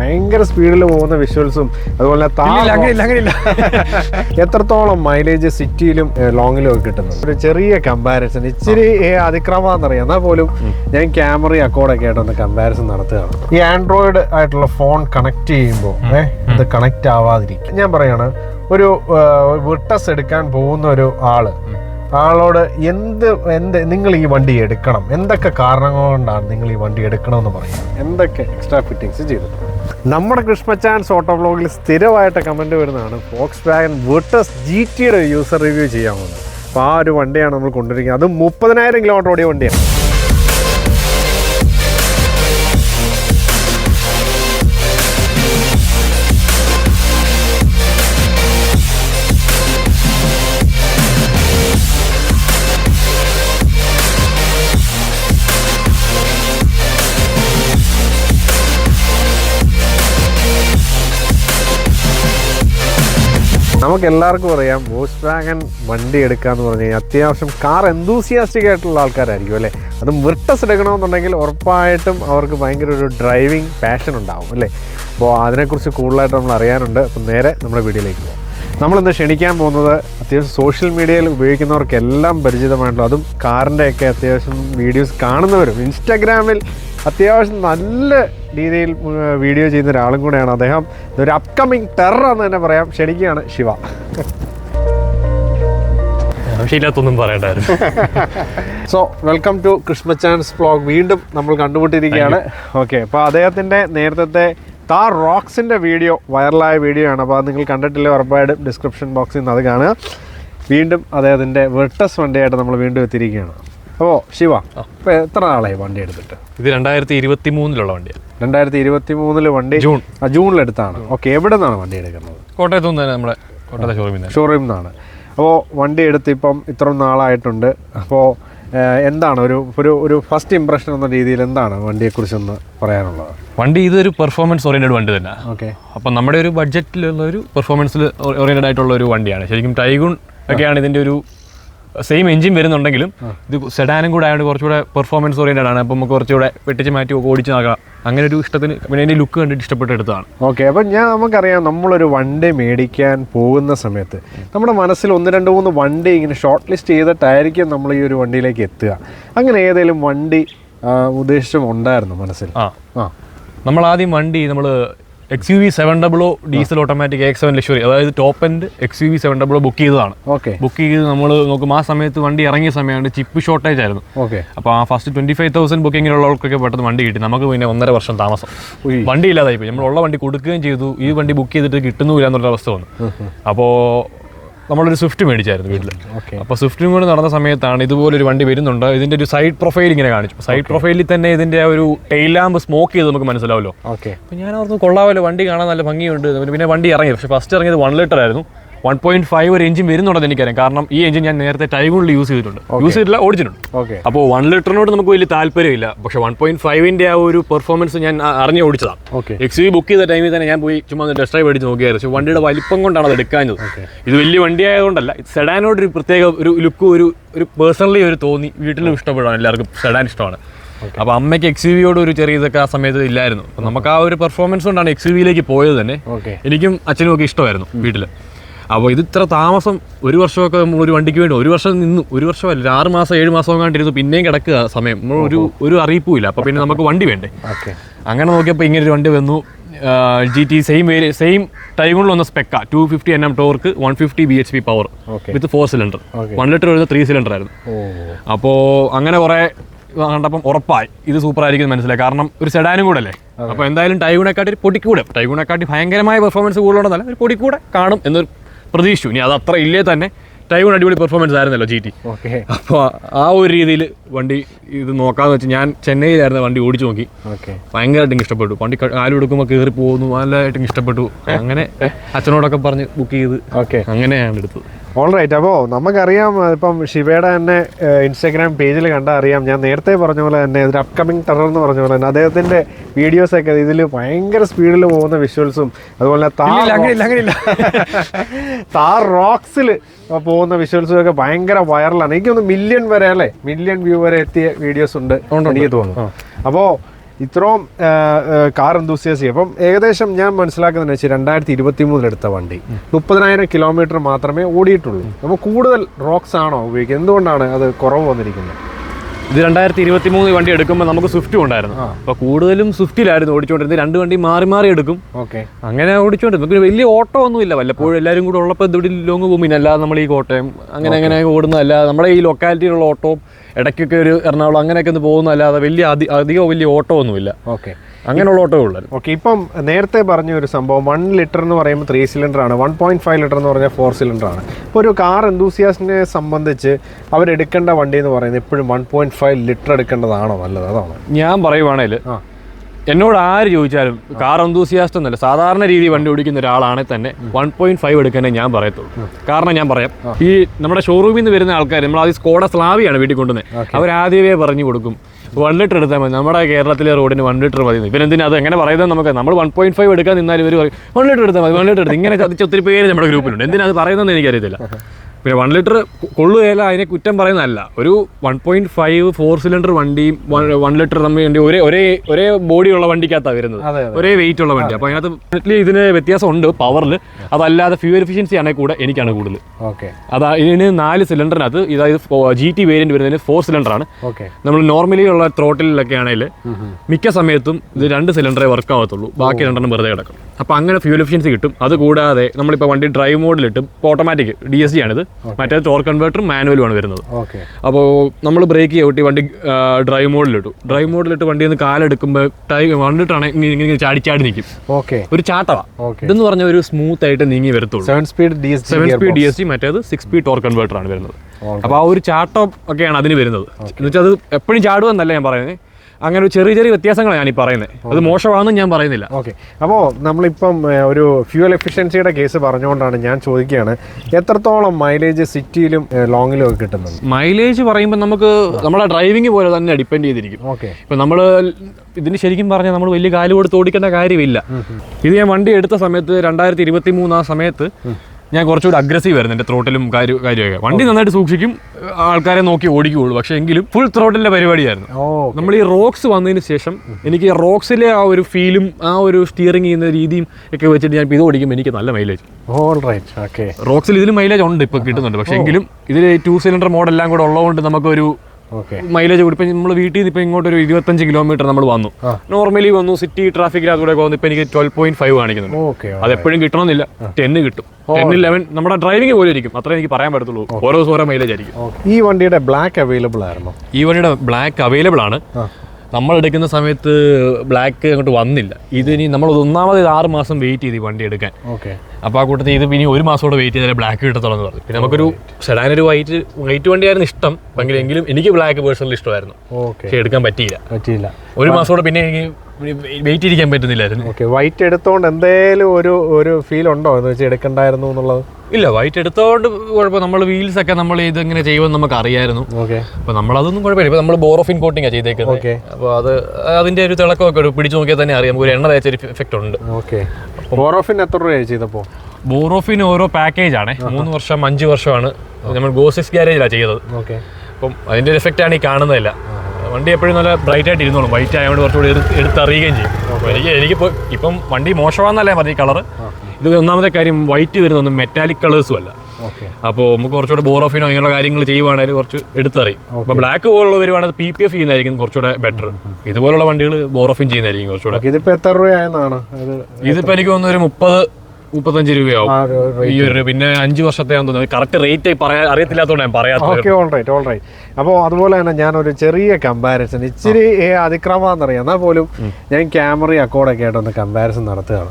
ഭയങ്കര സ്പീഡിൽ പോകുന്ന വിഷ്വൽസും അതുപോലെ എത്രത്തോളം മൈലേജ് സിറ്റിയിലും ലോങ്ങിലും ഒക്കെ കിട്ടുന്നത് ഒരു ചെറിയ കമ്പാരിസൺ ഇച്ചിരി അതിക്രമാന്നറിയാം എന്നാൽ പോലും ഞാൻ ക്യാമറ അക്കോഡൊക്കെ ആയിട്ട് ഒന്ന് കമ്പാരിസൺ നടത്തുകയാണ്. ഈ ആൻഡ്രോയിഡ് ആയിട്ടുള്ള ഫോൺ കണക്ട് ചെയ്യുമ്പോൾ ഇത് കണക്ട് ആവാതിരിക്കും. ഞാൻ പറയാണ് ഒരു വിട്ടസ് എടുക്കാൻ പോകുന്ന ഒരു ആൾ ആളോട് എന്ത് എന്ത് നിങ്ങൾ ഈ വണ്ടി എടുക്കണം? എന്തൊക്കെ കാരണങ്ങൾ കൊണ്ടാണ് നിങ്ങൾ ഈ വണ്ടി എടുക്കണമെന്ന് പറയുന്നത്? എന്തൊക്കെ എക്സ്ട്രാ ഫിറ്റിങ്സ് ചെയ്തിട്ടുണ്ട്? നമ്മുടെ കൃഷ്ണചാൻസ് ഓട്ടോ ബ്ലോഗിൽ സ്ഥിരമായിട്ട് കമന്റ് വരുന്നതാണ്. ഫോക്സ് വാഗൻ വിട്ടസ് ജി ടിയുടെ യൂസർ റിവ്യൂ ചെയ്യാൻ പോകുന്നത് അപ്പോൾ ആ ഒരു വണ്ടിയാണ് നമ്മൾ കൊണ്ടിരിക്കുന്നത് അത് മുപ്പതിനായിരം കിലോമീറ്റർ ഓടിയ വണ്ടിയാണ്. നമുക്ക് എല്ലാവർക്കും അറിയാം വോക്സ് വാഗൻ വണ്ടി എടുക്കുക എന്ന് പറഞ്ഞു കഴിഞ്ഞാൽ അത്യാവശ്യം കാർ എന്തൂസിയാസ്റ്റിക് ആയിട്ടുള്ള ആൾക്കാരായിരിക്കും അല്ലേ? അതും വിർട്ടസ് എടുക്കണമെന്നുണ്ടെങ്കിൽ ഉറപ്പായിട്ടും അവർക്ക് ഭയങ്കര ഒരു ഡ്രൈവിംഗ് പാഷൻ ഉണ്ടാവും അല്ലേ? അപ്പോൾ അതിനെക്കുറിച്ച് കൂടുതലായിട്ട് നമ്മൾ അറിയാനുണ്ട്. അപ്പം നേരെ നമ്മുടെ വീഡിയോയിലേക്ക് പോകാം നമ്മളിന്ന് ക്ഷണിക്കാൻ പോകുന്നത് അത്യാവശ്യം സോഷ്യൽ മീഡിയയിൽ ഉപയോഗിക്കുന്നവർക്കെല്ലാം പരിചിതമായിട്ടുള്ള അതും കാറിന്റെയൊക്കെ അത്യാവശ്യം വീഡിയോസ് കാണുന്നവരും ഇൻസ്റ്റാഗ്രാമിൽ അത്യാവശ്യം നല്ല രീതിയിൽ വീഡിയോ ചെയ്യുന്ന ഒരാളും കൂടെയാണ് അദ്ദേഹം. ഇതൊരു അപ്കമിങ് ടെറർ എന്ന് തന്നെ പറയാം. ക്ഷണിക്കുകയാണ് ശിവ. ആവശ്യമില്ലാത്തൊന്നും പറയണ്ടായിരുന്നു. So welcome to Christmas chance blog വീണ്ടും നമ്മൾ കണ്ടുമുട്ടിയിരിക്കുകയാണ്. ഓക്കെ അപ്പോൾ അദ്ദേഹത്തിന്റെ നേരത്തെ താ റോക്സിന്റെ വീഡിയോ വൈറലായ വീഡിയോ ആണ്. അപ്പോൾ അത് നിങ്ങൾ കണ്ടിട്ടില്ല? ഉറപ്പായിട്ടും ഡിസ്ക്രിപ്ഷൻ ബോക്സിൽ നിന്ന് അത് കാണുക. വീണ്ടും അദ്ദേഹത്തിന്റെ വെർട്ടസ് വണ്ടിയായിട്ട് നമ്മൾ വീണ്ടും എത്തിയിരിക്കുകയാണ്. അപ്പോൾ ശിവ ഇപ്പോൾ എത്ര നാളായി വണ്ടി എടുത്തിട്ട്? ഇത് രണ്ടായിരത്തി ഇരുപത്തി മൂന്നിലുള്ള വണ്ടിയാണ് രണ്ടായിരത്തി ഇരുപത്തി മൂന്നിൽ വണ്ടി ജൂൺ. ആ ജൂണിലെടുത്താണ്. ഓക്കെ എവിടെ നിന്നാണ് വണ്ടി എടുക്കുന്നത്? കോട്ടയത്ത് നിന്ന് തന്നെ നമ്മുടെ കോട്ടയത്തെ ഷോറൂമിൽ നിന്ന് ഷോറൂമിൽ നിന്നാണ് അപ്പോൾ വണ്ടി എടുത്ത് ഇപ്പം ഇത്ര നാളായിട്ടുണ്ട്. അപ്പോൾ എന്താണ് ഒരു ഒരു ഒരു ഫസ്റ്റ് ഇംപ്രഷൻ എന്ന രീതിയിൽ എന്താണ് വണ്ടിയെക്കുറിച്ചൊന്ന് പറയാനുള്ളത്? വണ്ടി ഇതൊരു പെർഫോമൻസ് ഓറിയന്റഡ് വണ്ടി തന്നെ. ഓക്കെ. അപ്പം നമ്മുടെ ഒരു ബഡ്ജറ്റിലുള്ള ഒരു പെർഫോമൻസിൽ ഓറിയന്റഡ് ആയിട്ടുള്ള ഒരു വണ്ടിയാണ്. ശരിക്കും ടൈഗുൺ ഒക്കെയാണ് ഇതിന്റെ ഒരു സെയിം എഞ്ചിൻ വരുന്നുണ്ടെങ്കിലും ഇത് സെഡാനും കൂടെ ആയതുകൊണ്ട് കുറച്ചുകൂടെ പെർഫോമൻസ് ഓറിയന്റഡ് ആണ്. അപ്പം നമുക്ക് കുറച്ചുകൂടെ വെട്ടിച്ച് മാറ്റി ഓടിച്ച് നോക്കാം അങ്ങനെ ഒരു ഇഷ്ടത്തിന് പിന്നെ അതിന്റെ ലുക്ക് കണ്ടിട്ട് ഇഷ്ടപ്പെട്ട് എടുത്തതാണ്. ഓക്കെ അപ്പം ഞാൻ നമുക്കറിയാം നമ്മളൊരു വണ്ടി മേടിക്കാൻ പോകുന്ന സമയത്ത് നമ്മുടെ മനസ്സിൽ ഒന്ന് രണ്ട് മൂന്ന് വണ്ടി ഇങ്ങനെ ഷോർട്ട് ലിസ്റ്റ് ചെയ്തിട്ടായിരിക്കും നമ്മൾ ഈ ഒരു വണ്ടിയിലേക്ക് എത്തുക. അങ്ങനെ ഏതെങ്കിലും വണ്ടി ആ, ഉദ്ദേശം ഉണ്ടായിരുന്നു മനസ്സിൽ? ആ. ആ. നമ്മൾ ആദ്യം വണ്ടി നമ്മൾ X U V seven double O diesel automatic X seven luxury അതായത് top end X U V seven double O book ചെയ്തതാണ്. ഓക്കെ ബുക്ക് ചെയ്ത് നമ്മൾ നോക്കും ആ സമയത്ത് വണ്ടി ഇറങ്ങിയ സമയമാണ് ചിപ്പ് ഷോർട്ടേജ് ആയിരുന്നു. ഓക്കെ അപ്പോൾ ആ ഫസ്റ്റ് ട്വന്റി ഫൈവ് തൗസൻഡ് ബുക്കിങ്ങിലുള്ളവർക്കൊക്കെ പെട്ടെന്ന് വണ്ടി കിട്ടി. നമുക്ക് പിന്നെ ഒന്നര വർഷം താമസം. വണ്ടി ഇല്ലാതായി. പോയി നമ്മൾ ഉള്ള വണ്ടി കൊടുക്കുകയും ചെയ്തു. ഈ വണ്ടി ബുക്ക് ചെയ്തിട്ട് കിട്ടുന്നില്ല എന്നുള്ള അവസ്ഥ വന്നു. അപ്പോൾ നമ്മളൊരു സ്വിഫ്റ്റ് മേടിച്ചായിരുന്നു വീട്ടിൽ അപ്പോൾ സ്വിഫ്റ്റും കൂടെ നടന്ന സമയത്താണ് ഇതുപോലൊരു വണ്ടി വരുന്നുണ്ട്. ഇതിന്റെ ഒരു സൈഡ് പ്രൊഫൈൽ ഇങ്ങനെ കാണിച്ചു. സൈഡ് പ്രൊഫൈലിൽ തന്നെ ഇതിന്റെ ഒരു ടെയിൽ ലാമ്പ് സ്മോക്ക് ചെയ്ത് നമുക്ക് മനസ്സിലാവല്ലോ. ഓക്കെ അപ്പോൾ ഞാൻ ഓർത്ത് കൊള്ളാമല്ലോ വണ്ടി കാണാൻ നല്ല ഭംഗിയുണ്ട്. പിന്നെ വണ്ടി ഇറങ്ങി. പക്ഷേ ഫസ്റ്റ് ഇറങ്ങിയത് വൺ ലിറ്റർ ആയിരുന്നു. വൺ പോയിന്റ് ഫൈവ് ഒരു എഞ്ചിൻ വരുന്നുണ്ടെന്ന് എനിക്കറിയാം. കാരണം ഈ എഞ്ചിൻ ഞാൻ നേരത്തെ ടൈഗുണിൽ യൂസ് ചെയ്തിട്ടുണ്ട്. യൂസ് ചെയ്തിട്ടില്ല ഓടിച്ചിട്ടുണ്ട്. ഓക്കെ അപ്പോൾ വൺ ലിറ്ററിനോട് നമുക്ക് വലിയ താല്പര്യമില്ല. പക്ഷേ വൺ പോയിന്റ് ഫൈവിന്റെ ആ ഒരു പെർഫോമൻസ് ഞാൻ അറിഞ്ഞു ഓടിച്ചതാണ്. ഓക്കെ എക്സ് വി ബുക്ക് ചെയ്ത ടൈമിൽ തന്നെ ഞാൻ പോയി ചുമ്മാ ടെസ്റ്റ് ഡ്രൈവ് അടിച്ച് നോക്കിയായിരുന്നു. പക്ഷേ വണ്ടിയുടെ വലിപ്പം കൊണ്ടാണ് അത് എടുക്കാഞ്ഞത്. ഇത് വലിയ വണ്ടി ആയതുകൊണ്ടല്ല സെഡാനോട് ഒരു പ്രത്യേക ഒരു ലുക്ക് ഒരു ഒരു പേഴ്സണലി ഒരു തോന്നി. വീട്ടിലും ഇഷ്ടപ്പെടാൻ എല്ലാവർക്കും സെഡാൻ ഇഷ്ടമാണ്. അപ്പൊ അമ്മയ്ക്ക് എക്സ് വിയോട് ഒരു ചെറിയ ഇതൊക്കെ ആ സമയത്ത് ഇല്ലായിരുന്നു. നമുക്ക് ആ ഒരു പെർഫോമൻസ് കൊണ്ടാണ് എക്സ് വിയിലേക്ക് പോയത് തന്നെ. എനിക്കും അച്ഛനും ഒക്കെ ഇഷ്ടമായിരുന്നു വീട്ടിൽ അപ്പോൾ ഇത് ഇത്ര താമസം ഒരു വർഷമൊക്കെ നമ്മൾ ഒരു വണ്ടിക്ക് വേണ്ടി ഒരു വർഷം നിന്നു. ഒരു വർഷമല്ല ആറ് മാസം ഏഴ് മാസം കണ്ടിരുന്നു പിന്നെയും കിടക്കുക സമയം. നമ്മൾ ഒരു ഒരു അറിയിപ്പും ഇല്ല. അപ്പോൾ പിന്നെ നമുക്ക് വണ്ടി വേണ്ടേ? അങ്ങനെ നോക്കിയപ്പോൾ ഇങ്ങനെ ഒരു വണ്ടി വന്നു. ജി ടി സെയിം വേരിയ സെയിം ടൈമിൽ വന്ന spec two fifty N M torque one fifty B H P power with four cylinder. One litre വരുന്ന ത്രീ സിലിണ്ടർ ആയിരുന്നു. അപ്പോൾ അങ്ങനെ കുറേ കണ്ടപ്പം ഉറപ്പായി. ഇത് സൂപ്പർ ആയിരിക്കും മനസ്സിലായി. കാരണം ഒരു സെഡാനും കൂടെ അല്ലേ? അപ്പോൾ എന്തായാലും ടൈഗുണെക്കാട്ടി ഒരു പൊടിക്കൂടെ. ടൈഗുണെക്കാട്ടി ഭയങ്കരമായ പെർഫോമൻസ് കൂടുതലുണ്ടെന്നല്ല ഒരു പൊടിക്കൂടെ കാണും എന്നൊരു പ്രതീക്ഷിച്ചു. ഇനി അത് അത്ര ഇല്ലേ തന്നെ. ടൈവൺ അടിപൊളി പെർഫോമൻസ് ആയിരുന്നല്ലോ ജി ടി ഓക്കെ. അപ്പോൾ ആ ഒരു രീതിയിൽ വണ്ടി ഇത് നോക്കാന്ന് വെച്ച് ഞാൻ ചെന്നൈയിലായിരുന്നു വണ്ടി ഓടിച്ചു നോക്കി. ഓക്കെ. ഭയങ്കരമായിട്ട് ഇഷ്ടപ്പെട്ടു. വണ്ടി ആരും എടുക്കുമ്പോൾ കയറി പോകുന്നു നല്ലതായിട്ട് ഇഷ്ടപ്പെട്ടു. അങ്ങനെ അച്ഛനോടൊക്കെ പറഞ്ഞ് ബുക്ക് ചെയ്ത് ഓക്കെ. അങ്ങനെയാണ് എടുത്തത്. ഓൾ റൈറ്റ് അപ്പോൾ നമുക്കറിയാം ഇപ്പം ശിവയുടെ തന്നെ ഇൻസ്റ്റാഗ്രാം പേജിൽ കണ്ടാൽ അറിയാം. ഞാൻ നേരത്തെ പറഞ്ഞ പോലെ തന്നെ ഒരു അപ്കമിങ് ടെറർ എന്ന് പറഞ്ഞ പോലെ തന്നെ അദ്ദേഹത്തിന്റെ വീഡിയോസൊക്കെ ഇതിൽ ഭയങ്കര സ്പീഡിൽ പോകുന്ന വിഷ്വൽസും അതുപോലെ തന്നെ താർ. താർ റോക്സിൽ പോകുന്ന വിഷ്വൽസും ഒക്കെ ഭയങ്കര വൈറലാണ് എനിക്കൊന്ന് മില്യൺ വരെ അല്ലേ? മില്യൺ വ്യൂ വരെ എത്തിയ വീഡിയോസ് ഉണ്ട് എനിക്ക് തോന്നുന്നു. അപ്പോൾ ഇത്രയും കാർ എന്തുസിയാസി അപ്പം ഏകദേശം ഞാൻ മനസ്സിലാക്കുന്നതെന്ന് വെച്ചാൽ രണ്ടായിരത്തി ഇരുപത്തി മൂന്നിലെടുത്ത വണ്ടി മുപ്പതിനായിരം കിലോമീറ്റർ മാത്രമേ ഓടിയിട്ടുള്ളൂ. അപ്പോൾ കൂടുതൽ റോക്സ് ആണോ ഉപയോഗിക്കുന്നത് എന്തുകൊണ്ടാണ് അത് കുറവ് വന്നിരിക്കുന്നത്? ഇത് രണ്ടായിരത്തി ഇരുപത്തി മൂന്ന് വണ്ടി എടുക്കുമ്പോൾ നമുക്ക് സ്വിഫ്റ്റും ഉണ്ടായിരുന്നു. അപ്പോൾ കൂടുതലും സ്വിഫ്റ്റിലായിരുന്നു ഓടിച്ചുകൊണ്ടിരുന്നത്. രണ്ട് വണ്ടി മാറി മാറി എടുക്കും. ഓക്കെ. അങ്ങനെ ഓടിച്ചുകൊണ്ടിരുന്നു. നമുക്ക് വലിയ ഓട്ടോ ഒന്നുമില്ല വല്ലപ്പോഴും എല്ലാവരും കൂടെ ഉള്ളപ്പോൾ ഇവിടെ ലോങ് പിന്നെ നമ്മൾ ഈ കോട്ടയം അങ്ങനെ അങ്ങനെ ഓടുന്നതല്ല നമ്മുടെ ഈ ലൊക്കാലിറ്റിയിലുള്ള ഓട്ടോ ഇടയ്ക്കൊക്കെ ഒരു എറണാകുളം അങ്ങനെയൊക്കെ ഒന്ന് പോകുന്നതല്ലാതെ വലിയ അധി അധികം വലിയ ഓട്ടോ ഒന്നുമില്ല ഓക്കെ. അങ്ങനെയുള്ള ഓട്ടോ ഉള്ളത് ഓക്കെ ഇപ്പം നേരത്തെ പറഞ്ഞ ഒരു സംഭവം വൺ ലിറ്റർ എന്ന് പറയുമ്പോൾ ത്രീ സിലിണ്ടർ ആണ് വൺ പോയിന്റ് ഫൈവ് ലിറ്റർ എന്ന് പറഞ്ഞാൽ ഫോർ സിലിണ്ടർ ആണ്. ഇപ്പോൾ ഒരു കാർ എന്തൂസിയാസിനെ സംബന്ധിച്ച് അവരെടുക്കേണ്ട വണ്ടി എന്ന് പറയുന്നത് എപ്പോഴും വൺ പോയിന്റ് ഫൈവ് ലിറ്റർ എടുക്കേണ്ടതാണോ നല്ലത്? അതാണോ? ഞാൻ പറയുവാണെങ്കിൽ ആ. എന്നോട് ആര് ചോദിച്ചാലും കാർ എന്തൂസിയാസ്റ്റ് എന്നല്ല. സാധാരണ രീതി വണ്ടി ഓടിക്കുന്ന ഒരാളാണെ തന്നെ വൺ പോയിന്റ് ഫൈവ് എടുക്കാനേ ഞാൻ പറയത്തുള്ളൂ. കാരണം ഞാൻ പറയാം ഈ നമ്മുടെ ഷോറൂമിൽ നിന്ന് വരുന്ന ആൾക്കാർ നമ്മൾ ആദ്യം സ്കോഡ സ്ലാവിയാണ് വീട്ടിൽ കൊണ്ടുവന്നത് അവരാദ്യമേ പറഞ്ഞു കൊടുക്കും വൺ ലിറ്റർ എടുത്താൽ മതി. നമ്മുടെ കേരളത്തിലെ റോഡിന് വൺ ലിറ്റർ മതി. ഇവൻ എന്തിനാ അത് എങ്ങനെ പറയുന്നത് നമുക്ക്? നമ്മൾ വൺ പോയിന്റ് ഫൈവ് എടുക്കാൻ നിന്നാലും ഇവർ പറയും വൺ ലിറ്റർ എടുത്താൽ മതി വൺ ലിറ്റർ എടുത്ത് ഇങ്ങനെ ചതിച്ച ഒത്തിരി പേര് നമ്മുടെ ഗ്രൂപ്പിലുണ്ട് എന്തിനാ അത് പറയുന്നതെന്ന് എനിക്കറിയത്തില്ല. പിന്നെ വൺ ലിറ്റർ കൊള്ളുകയല്ല അതിനെ കുറ്റം പറയുന്നതല്ല. ഒരു one point five four cylinder വണ്ടി വൺ ലിറ്റർ തമ്മിൽ വേണ്ടി ഒരേ ഒരേ ഒരേ ബോഡിയുള്ള വണ്ടിക്കകത്താണ് വരുന്നത്. ഒരേ വെയിറ്റ് ഉള്ള വണ്ടി. അപ്പോൾ അതിനകത്ത് ഇതിന് വ്യത്യാസമുണ്ട് പവറിൽ അതല്ലാതെ ഫ്യൂൽ എഫിഷ്യൻസി ആണെങ്കിൽ കൂടെ എനിക്കാണ് കൂടുതൽ. ഓക്കെ. അതാ ഇതിന് നാല് സിലിണ്ടറിനകത്ത് ഇതായത് ജി ടി വേരിയന്റ് വരുന്നതിന് ഫോർ സിലിണ്ടർ ആണ് ഓക്കെ. നമ്മൾ നോർമലി ഉള്ള ത്രോട്ടിലൊക്കെ ആണെങ്കിൽ മിക്ക സമയത്തും ഇത് രണ്ട് സിലിണ്ടറേ വർക്ക് ആവത്തുള്ളൂ. ബാക്കി രണ്ടെണ്ണം വെറുതെ കിടക്കും. അപ്പോൾ അങ്ങനെ ഫ്യൂൽ എഫിഷ്യൻസി കിട്ടും. അതുകൂടാതെ നമ്മളിപ്പോൾ വണ്ടി ഡ്രൈവ് മോഡിലിട്ടും ഓട്ടോമാറ്റിക് ഡി എസ് ജി ആണിത്. മറ്റേത് ടോർ കൺവേർട്ടറും മാനുവലും ആണ് വരുന്നത്. ഓക്കെ അപ്പോൾ നമ്മൾ ബ്രേക്ക് ചവിട്ടി വണ്ടി ഡ്രൈവ് മോഡിലിട്ടു ഡ്രൈവ് മോഡിലിട്ട് വണ്ടി നിന്ന് കാലെടുക്കുമ്പോൾ ടൈ വണ്ടിട്ടാണ് ഇങ്ങനെ ചാടി ചാടി നിൽക്കും ഓക്കെ ഒരു ചാട്ടവാ. ഇതെന്ന് പറഞ്ഞ ഒരു സ്മൂത്ത് ആയിട്ട് നീങ്ങി വരത്തുള്ളൂ. Seven speed seven speed D S G മറ്റേത് സിക്സ് സ്പീഡ് ടോർ കൺവേർട്ടർ ആണ് വരുന്നത്. അപ്പോൾ ആ ഒരു ചാട്ടം ഒക്കെയാണ് അതിന് വരുന്നത്. എന്ന് വെച്ചാൽ അത് എപ്പോഴും ചാടുമെന്നല്ല ഞാൻ പറയുന്നത് അങ്ങനെ ഒരു ചെറിയ ചെറിയ വ്യത്യാസങ്ങളാണ് ഞാൻ ഈ പറയുന്നത് അത് മോശമാണെന്ന് ഞാൻ പറയുന്നില്ല. ഓക്കെ. അപ്പോൾ നമ്മളിപ്പം ഒരു ഫ്യൂൽ എഫിഷ്യൻസിയുടെ കേസ് പറഞ്ഞുകൊണ്ടാണ് ഞാൻ ചോദിക്കുകയാണ്. എത്രത്തോളം മൈലേജ് സിറ്റിയിലും ലോങ്ങിലും ഒക്കെ കിട്ടുന്നത് മൈലേജ് പറയുമ്പോൾ നമുക്ക് നമ്മുടെ ഡ്രൈവിംഗ് പോലെ തന്നെ ഡിപ്പെൻഡ് ചെയ്തിരിക്കും. ഓക്കെ. ഇപ്പം നമ്മൾ ഇതിന് ശരിക്കും പറഞ്ഞാൽ നമ്മൾ വലിയ കാൽ കൊടുത്ത് ഓടിക്കേണ്ട കാര്യമില്ല. ഇത് ഞാൻ വണ്ടി എടുത്ത സമയത്ത് രണ്ടായിരത്തി ഇരുപത്തി മൂന്ന് ആ സമയത്ത് ഞാൻ കുറച്ചുകൂടി അഗ്രസീവ് ആയിരുന്നു എന്റെ ത്രോട്ടിലും കാര്യം കാര്യമൊക്കെ. വണ്ടി നന്നായിട്ട് സൂക്ഷിക്കും ആൾക്കാരെ നോക്കി ഓടിക്കുകയുള്ളൂ. പക്ഷേ എങ്കിലും ഫുൾ ത്രോട്ടിലെ പരിപാടിയായിരുന്നു. നമ്മൾ ഈ റോക്സ് വന്നതിന് ശേഷം എനിക്ക് റോക്സിലെ ആ ഒരു ഫീലും ആ ഒരു സ്റ്റിയറിംഗ് ചെയ്യുന്ന രീതിയും ഒക്കെ വെച്ചിട്ട് ഞാൻ ഇത് ഓടിക്കുമ്പോൾ എനിക്ക് നല്ല മൈലേജ് റോക്സിൽ ഇതിലും മൈലേജ് ഉണ്ട് ഇപ്പോൾ കിട്ടുന്നുണ്ട്. പക്ഷേ എങ്കിലും ഇതിൽ ടു സിലിണ്ടർ മോഡെല്ലാം കൂടെ ഉള്ളതുകൊണ്ട് നമുക്കൊരു മൈലേജ് കൂടി. ഇപ്പം നമ്മൾ വീട്ടിൽ നിന്ന് ഇപ്പം ഇങ്ങോട്ട് ഒരു ഇരുപത്തഞ്ച് കിലോമീറ്റർ നമ്മൾ വന്നു. നോർമലി വന്നു സിറ്റി ട്രാഫിക്കിനകത്തൂടെ വന്നു. ഇപ്പം എനിക്ക് ട്വൽവ് പോയിന്റ് ഫൈവ് കാണിക്കുന്നുണ്ട്. അത് എപ്പോഴും കിട്ടണമെന്നില്ല. ടെന്ന് കിട്ടും. ടെൻ ഇലവൻ നമ്മുടെ ഡ്രൈവിംഗ് പോലെ ഇരിക്കും. അത്രേ എനിക്ക് പറയാൻ പറ്റത്തുള്ളൂ. ഓരോ ദിവസം ഓരോ മൈലേജ് ആയിരിക്കും. ഈ വണ്ടിയുടെ ബ്ലാക്ക് അവൈലബിൾ ആയിരുന്നു? ഈ വണ്ടിയുടെ ബ്ലാക്ക് അവൈലബിൾ ആണ്. നമ്മൾ എടുക്കുന്ന സമയത്ത് ബ്ലാക്ക് അങ്ങോട്ട് വന്നില്ല. ഇതിനി നമ്മൾ ഒന്നാമത് ഇത് ആറ് മാസം വെയിറ്റ് ചെയ്ത് വണ്ടി എടുക്കാൻ. ഓക്കെ അപ്പോൾ ആ കൂട്ടത്തിൽ ഇത് ഇനി ഒരു മാസം കൂടെ വെയിറ്റ് ചെയ്താലേ ബ്ലാക്ക് കിട്ടത്തുള്ളൂ എന്ന് പറഞ്ഞു. പിന്നെ നമുക്കൊരു സെഡാൻ ഒരു വൈറ്റ് വൈറ്റ് വണ്ടിയായിരുന്നു ഇഷ്ടം. എങ്കിലും എനിക്ക് ബ്ലാക്ക് പേഴ്സണലി ഇഷ്ടമായിരുന്നു. ഓക്കെ പക്ഷേ എടുക്കാൻ പറ്റിയില്ല. പറ്റിയില്ല. ഒരു മാസം കൂടെ പിന്നെ എനിക്ക് വെയിറ്റ് ഇരിക്കാൻ പറ്റുന്നില്ലായിരുന്നു. ഓക്കെ വൈറ്റ് എടുത്തോണ്ട് എന്തേലും ഒരു ഒരു ഫീൽ ഉണ്ടോ? എന്ന് വെച്ചാൽ എടുക്കണ്ടായിരുന്നു എന്നുള്ളത്? ഇല്ല വൈറ്റ് എടുത്തോണ്ട് കുഴപ്പം നമ്മൾ വീൽസ് ഒക്കെ നമ്മൾ ഇതിങ്ങനെ ചെയ്യുമെന്ന് നമുക്ക് അറിയായിരുന്നു ഓക്കെ അപ്പോൾ നമ്മളതൊന്നും കുഴപ്പമില്ല. ഇപ്പോൾ നമ്മൾ ബോറോഫിൻ കോട്ടിംഗ് ചെയ്തേക്കുന്നത്. ഓക്കെ അപ്പോൾ അത് അതിന്റെ ഒരു തിളക്കമൊക്കെ ഒരു പിടിച്ചു നോക്കിയാൽ തന്നെ അറിയാം. ഒരു എണ്ണ തേച്ചൊരു എഫക്റ്റ് ഉണ്ട്. ഓക്കെ ബോറോഫിൻ എത്ര രൂപയായി ചെയ്തപ്പോൾ ബോറോഫിന് ഓരോ പാക്കേജ് ആണ്. മൂന്ന് വർഷം അഞ്ച് വർഷമാണ്. നമ്മൾ ഗോസിസ് ഗ്യാരേജിലാണ് ചെയ്തത്. ഓക്കെ അപ്പം അതിന്റെ ഒരു എഫക്റ്റ് ആണ് ഈ കാണുന്നതല്ല. വണ്ടി എപ്പോഴും നല്ല ബ്രൈറ്റ് ആയിട്ട് ഇരുന്നോളും. വൈറ്റ് ആയതുകൊണ്ട് കുറച്ചുകൂടി എടുത്ത് എടുത്തറിയുകയും ചെയ്യും. എനിക്ക് എനിക്കിപ്പോൾ ഇപ്പം വണ്ടി മോശമാണെന്നല്ലേ പറഞ്ഞ കളർ ഇത് ഒന്നാമത്തെ കാര്യം വൈറ്റ് വരുന്നൊന്നും മെറ്റാലിക് കളേഴ്സും അല്ല. അപ്പോൾ നമുക്ക് കുറച്ചുകൂടെ ബോറോഫിനോ ഇങ്ങനെയുള്ള കാര്യങ്ങൾ ചെയ്യുവാണെങ്കിൽ കുറച്ച് എടുത്തറിയും. അപ്പോൾ ബ്ലാക്ക് പോലുള്ള വരുവാണെങ്കിൽ പി പി എഫ് ചെയ്യുന്നതായിരിക്കും കുറച്ചുകൂടെ ബെറ്റർ ഇതുപോലുള്ള വണ്ടികൾ ബോറോഫിൻ ചെയ്യുന്നതായിരിക്കും കുറച്ചുകൂടെ. ഇതിപ്പോൾ എത്ര രൂപയാണ് ഇതിപ്പോൾ എനിക്ക് തോന്നുന്നു ഒരു മുപ്പത് മുപ്പത്തഞ്ച് രൂപയാവും. ആ ഈ ഒരു പിന്നെ അഞ്ച് വർഷത്തെ കറക്റ്റ് റേറ്റ് പറയാൻ അറിയത്തില്ലാത്തതുകൊണ്ട് ഞാൻ പറയാം ഓൾ റൈറ്റ് ഓൾ റൈറ്റ് അപ്പോൾ അതുപോലെ തന്നെ ഞാനൊരു ചെറിയ കമ്പാരിസൺ ഇച്ചിരി അതിക്രമാന്നറിയാം എന്നാൽ പോലും ഞാൻ ക്യാമറ അക്കോഡൊക്കെ ആയിട്ടൊന്ന് കമ്പാരിസൺ നടത്തുകയാണ്.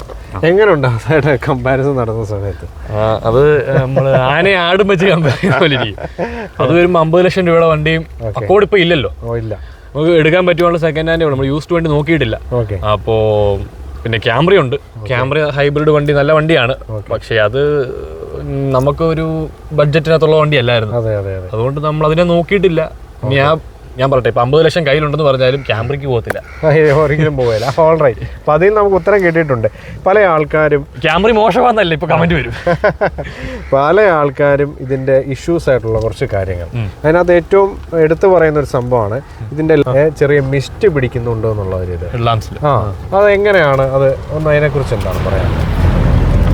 എങ്ങനെയുണ്ട് അതായിട്ട് കമ്പാരിസൺ നടത്തുന്ന സമയത്ത്? അത് നമ്മൾ ആനയെ ആടും വെച്ച് കമ്പയർ അത് വരുമ്പോൾ അമ്പത് ലക്ഷം രൂപയുടെ വണ്ടിയും അക്കോഡ് ഇപ്പോൾ ഇല്ലല്ലോ. ഇല്ല. നമുക്ക് എടുക്കാൻ പറ്റുവാനുള്ള സെക്കൻഡ് ഹാൻഡ് നമ്മൾ യൂസ്ഡ് വേണ്ടി നോക്കിയിട്ടില്ല. അപ്പോൾ പിന്നെ ക്യാമറ ഉണ്ട് ക്യാമറ ഹൈബ്രിഡ് വണ്ടി നല്ല വണ്ടിയാണ്. പക്ഷേ അത് നമുക്ക് ഒരു ബഡ്ജറ്റിനകത്തുള്ള വണ്ടിയല്ലായിരുന്നു. അതെ അതെ അതെ. അതുകൊണ്ട് നമ്മൾ അതിനെ നോക്കിയിട്ടില്ല. ഇനി ആ ഞാൻ പറയട്ടെ ഇപ്പൊ അമ്പത് ലക്ഷം കയ്യിലുണ്ടെന്ന് പറഞ്ഞാലും ക്യാമറയ്ക്ക് പോകത്തില്ല. ഒരിക്കലും പോകില്ല ഓൾ റൈറ്റ് അപ്പോൾ അതിൽ നമുക്ക് ഉത്തരം കിട്ടിയിട്ടുണ്ട്. പല ആൾക്കാരും ക്യാമറ മോശമാണെന്നല്ല ഇപ്പൊ കമന്റ് വരും. പല ആൾക്കാരും ഇതിന്റെ ഇഷ്യൂസ് ആയിട്ടുള്ള കുറച്ച് കാര്യങ്ങൾ. അതിനകത്ത് ഏറ്റവും എടുത്തു പറയുന്ന ഒരു സംഭവമാണ്. ഇതിന്റെ ചെറിയ മിസ്റ്റ് പിടിക്കുന്നുണ്ടോ എന്നുള്ള ഒരു ഇത് ആ അത് എങ്ങനെയാണ് അത് ഒന്ന് അതിനെക്കുറിച്ച് എന്താണ് പറയാൻ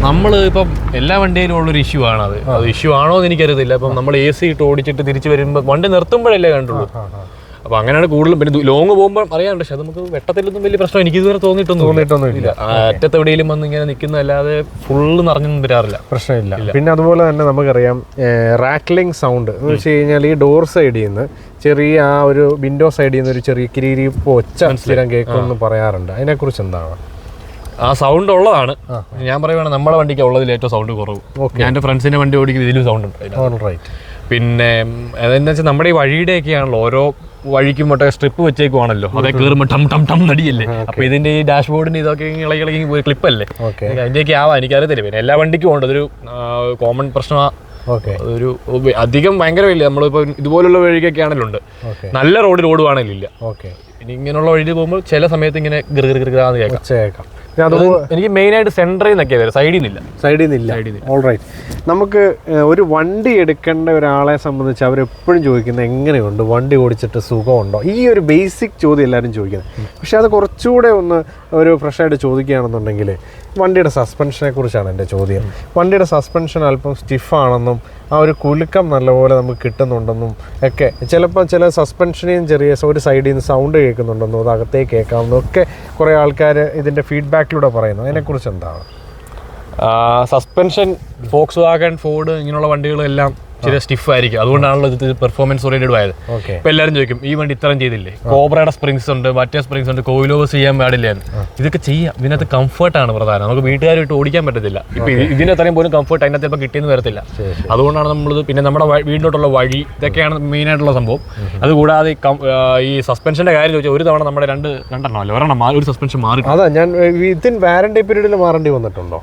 നമ്മൾ ഇപ്പം എല്ലാ വണ്ടിയിലും ഉള്ളൊരു ഇഷ്യൂ ആണ് അത്. അത് ഇഷ്യൂ ആണോ എന്ന് എനിക്കറിയത്തില്ല. അപ്പം നമ്മൾ എ സി ഇട്ട് ഓടിച്ചിട്ട് തിരിച്ച് വരുമ്പോൾ വണ്ടി നിർത്തുമ്പോഴല്ലേ കണ്ടുള്ളൂ. അപ്പൊ അങ്ങനെയാണ് കൂടുതലും പിന്നെ ലോങ് പോകുമ്പോൾ അറിയാറുണ്ട് പക്ഷെ നമുക്ക് വെട്ടത്തിലൊന്നും വലിയ പ്രശ്നം എനിക്ക് ഇതുവരെ തോന്നിയിട്ടൊന്നും തോന്നിയിട്ടൊന്നും ഇല്ല അറ്റത്തെവിടെയും വന്ന് ഇങ്ങനെ നിൽക്കുന്നല്ലാതെ ഫുള്ള് നിറഞ്ഞൊന്നും വരാറില്ല. പ്രശ്നമില്ല. പിന്നെ അതുപോലെ തന്നെ നമുക്കറിയാം റാക്ലിംഗ് സൗണ്ട് എന്ന് വെച്ച് കഴിഞ്ഞാൽ ഈ ഡോർ സൈഡിൽ നിന്ന് ചെറിയ ആ ഒരു വിൻഡോ സൈഡിൽ നിന്ന് ഒരു ചെറിയ കിരീരി ഒച്ച സ്ഥിരം കേൾക്കുമെന്ന് പറയാറുണ്ട്. അതിനെക്കുറിച്ച് എന്താണ്? ആ സൗണ്ട് ഉള്ളതാണ്. ഞാൻ പറയുവാണ് നമ്മുടെ വണ്ടിക്ക് ഉള്ളതിൽ ഏറ്റവും സൗണ്ട് കുറവ്. ഞാൻ എന്റെ ഫ്രണ്ട്സിന്റെ വണ്ടി ഓടിക്കുന്ന ഇതിലും സൗണ്ട് ഉണ്ട് പിന്നെ അതെന്താ വെച്ചാൽ നമ്മുടെ ഈ വഴിയുടെയൊക്കെയാണല്ലോ ഓരോ വഴിക്കും മറ്റേ സ്ട്രിപ്പ് വെച്ചേക്കുവാണല്ലോ. അതെ കയറുമ്പോൾ ടം ടം ടം നടിയല്ലേ? അപ്പൊ ഇതിന്റെ ഈ ഡാഷ്ബോർഡിന് ഇതൊക്കെ ഇളകി ഇളകി പോയി ക്ലിപ്പല്ലേ അതിന്റെയൊക്കെ ആവാം എനിക്കറിയത്തില്ല. പിന്നെ എല്ലാ വണ്ടിക്കും ഉണ്ട്. അതൊരു കോമൺ പ്രശ്നമാ. ഓക്കെ ഒരു അധികം ഭയങ്കര വലിയ നമ്മളിപ്പോ ഇതുപോലുള്ള വഴിക്കൊക്കെ ആണെങ്കിലും ഉണ്ട് നല്ല റോഡിൽ ഓടുവാണെങ്കിലും ഇല്ല. ഓക്കെ ഇനി ഇങ്ങനെയുള്ള വഴിയിൽ പോകുമ്പോൾ ചില സമയത്ത് ഇങ്ങനെ ഗിറാന്ന് കേൾക്കാം. എനിക്ക് മെയിൻ ആയിട്ട് സെന്ററിൽ നിന്നൊക്കെ വരും സൈഡിൽ നിന്നില്ല സൈഡിൽ നിന്നില്ല ഓൾ റൈറ്റ് നമുക്ക് ഒരു വണ്ടി എടുക്കേണ്ട ഒരാളെ സംബന്ധിച്ച് അവരെപ്പോഴും ചോദിക്കുന്നത് എങ്ങനെയുണ്ട്? വണ്ടി ഓടിച്ചിട്ട് സുഖമുണ്ടോ? ഈ ഒരു ബേസിക് ചോദ്യം എല്ലാവരും ചോദിക്കുന്നത്. പക്ഷേ അത് കുറച്ചുകൂടെ ഒന്ന് ഒരു ഫ്രഷായിട്ട് ചോദിക്കുകയാണെന്നുണ്ടെങ്കിൽ വണ്ടിയുടെ സസ്പെൻഷനെ കുറിച്ചാണ് എന്റെ ചോദ്യം. വണ്ടിയുടെ സസ്പെൻഷൻ അല്പം സ്റ്റിഫാണെന്നും ആ ഒരു കുലുക്കം നല്ലപോലെ നമുക്ക് കിട്ടുന്നുണ്ടെന്നും ഒക്കെ. ചിലപ്പോൾ ചില സസ്പെൻഷനെയും ചെറിയ ഒരു സൈഡിൽ നിന്ന് സൗണ്ട് കേൾക്കുന്നുണ്ടെന്നും അത് അകത്തേക്ക് കേൾക്കാമെന്നും ഒക്കെ കുറേ ആൾക്കാർ ഇതിന്റെ ഫീഡ്ബാക്കിലൂടെ പറയുന്നു. അതിനെക്കുറിച്ച് എന്താണ്? സസ്പെൻഷൻ ഫോക്സ് വാഗൺ ഫോർഡ് ഇങ്ങനെയുള്ള വണ്ടികളെല്ലാം ചില സ്റ്റിഫ് ആയിരിക്കും. അതുകൊണ്ടാണല്ലോ ഇത് പെർഫോമൻസ് ഓറിയന്റഡ് ആയത്. ഇപ്പൊ എല്ലാവരും ചോദിക്കും ഈ വണ്ടി ഇത്രയും ചെയ്തില്ലേ? കോബ്രയുടെ സ്പ്രിങ്സ് ഉണ്ട് മറ്റേ സ്പ്രിങ്സ് ഉണ്ട് കോയിലോവേഴ്സ് ചെയ്യാൻ പാടില്ല ഇതൊക്കെ ചെയ്യാം. ഇതിനകത്ത് കംഫർട്ട് ആണ് പ്രധാനം. നമുക്ക് വീട്ടുകാരായിട്ട് ഓടിക്കാൻ പറ്റത്തില്ല. ഇപ്പൊ ഇതിന് ഇതിന്റെ അത്രയും പോലും കംഫർട്ട് അതിനകത്ത് ഇപ്പൊ കിട്ടിയെന്ന് വരത്തില്ല. അതുകൊണ്ടാണ് നമ്മൾ പിന്നെ നമ്മുടെ വീടിനോട്ടുള്ള വീടിലോട്ടുള്ള വഴി ഇതൊക്കെയാണ് മെയിൻ ആയിട്ടുള്ള സംഭവം. അതുകൂടാതെ ഈ സസ്പെൻഷന്റെ കാര്യം ചോദിച്ചാൽ ഒരു തവണ നമ്മുടെ രണ്ട് രണ്ടെണ്ണം അല്ല? ഒരെണ്ണം ഒരു സസ്പെൻഷൻ മാറി. അതാ ഞാൻ വിത്തിൻ വാറണ്ടി പീരീഡിൽ മാറേണ്ടി വന്നിട്ടുണ്ടോ?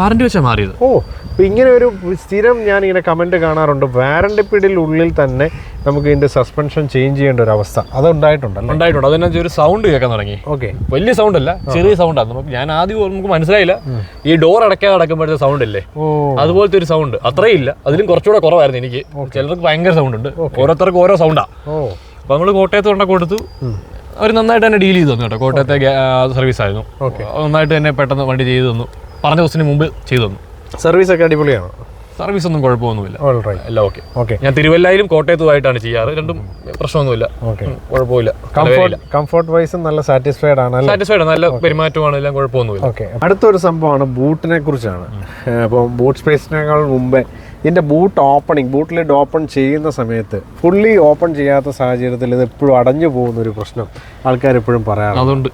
വാറണ്ടി വെച്ചാൽ മാറിയത്. ഓ ഇപ്പൊ ഇങ്ങനെ ഒരു സ്ഥിരം ഞാൻ ഇങ്ങനെ കമന്റ് കാണാറുണ്ട്. വാറണ്ടി പീരീഡിൽ ഉള്ളിൽ തന്നെ നമുക്ക് ഇതിന്റെ സസ്പെൻഷൻ ചേഞ്ച് ചെയ്യേണ്ട ഒരു അവസ്ഥ. അത് ഉണ്ടായിട്ടുണ്ടല്ലോ ഉണ്ടായിട്ടുണ്ട്. അതിനകത്ത് ഒരു സൗണ്ട് കേൾക്കാൻ തുടങ്ങി. ഓക്കെ. വലിയ സൗണ്ട് അല്ല ചെറിയ സൗണ്ടാണ് നമുക്ക് ഞാൻ ആദ്യം നമുക്ക് മനസ്സിലായില്ല. ഈ ഡോർ അടയ്ക്കാതെ അടക്കുമ്പോഴത്തെ സൗണ്ട് ഇല്ലേ? അതുപോലത്തെ ഒരു സൗണ്ട് അത്രയും ഇല്ല അതിലും കുറച്ചുകൂടെ കുറവായിരുന്നു എനിക്ക്. ചിലർക്ക് ഭയങ്കര സൗണ്ട് ഉണ്ട്. ഓരോരുത്തർക്കും ഓരോ സൗണ്ടാ അപ്പൊ നമ്മൾ കോട്ടയത്ത് കൊണ്ട കൊടുത്തു. അവർ നന്നായിട്ട് തന്നെ ഡീൽ ചെയ്തു തന്നു കേട്ടോ. കോട്ടയത്തെ സർവീസ് ആയിരുന്നു. നന്നായിട്ട് തന്നെ പെട്ടെന്ന് വണ്ടി ചെയ്തു തന്നു. പറഞ്ഞ ദിവസത്തിന് മുമ്പ് ചെയ്തു തന്നു. സർവീസ് ഒക്കെ അടിപൊളിയാണ്? സർവീസ് ഒന്നും കുഴപ്പമൊന്നുമില്ല എല്ലാം ഓക്കെ ഓക്കെ ഞാൻ തിരുവല്ലായാലും കോട്ടയത്തുമായിട്ടാണ് ചെയ്യാറ്. രണ്ടും പ്രശ്നമൊന്നുമില്ല. കുഴപ്പമില്ല. കംഫോർട്ട് കംഫോർട്ട് വൈസും നല്ല സാറ്റിസ്ഫൈഡ് ആണ് സാറ്റിസ്ഫൈഡ് നല്ല പെരുമാറ്റമാണ്. എല്ലാം കുഴപ്പമൊന്നുമില്ല. ഓക്കെ അടുത്തൊരു സംഭവമാണ് ബൂട്ടിനെ കുറിച്ചാണ്. അപ്പം ബൂട്ട് സ്പേസിനേക്കാൾ മുമ്പേ ഇതിന്റെ boot opening boot lid open ചെയ്യുന്ന സമയത്ത് ഫുള്ളി ഓപ്പൺ ചെയ്യാത്ത സാഹചര്യത്തിൽ ഇത് എപ്പോഴും അടഞ്ഞു പോകുന്ന ഒരു പ്രശ്നം ആൾക്കാർ എപ്പോഴും പറയാറുണ്ട്. അതുകൊണ്ട്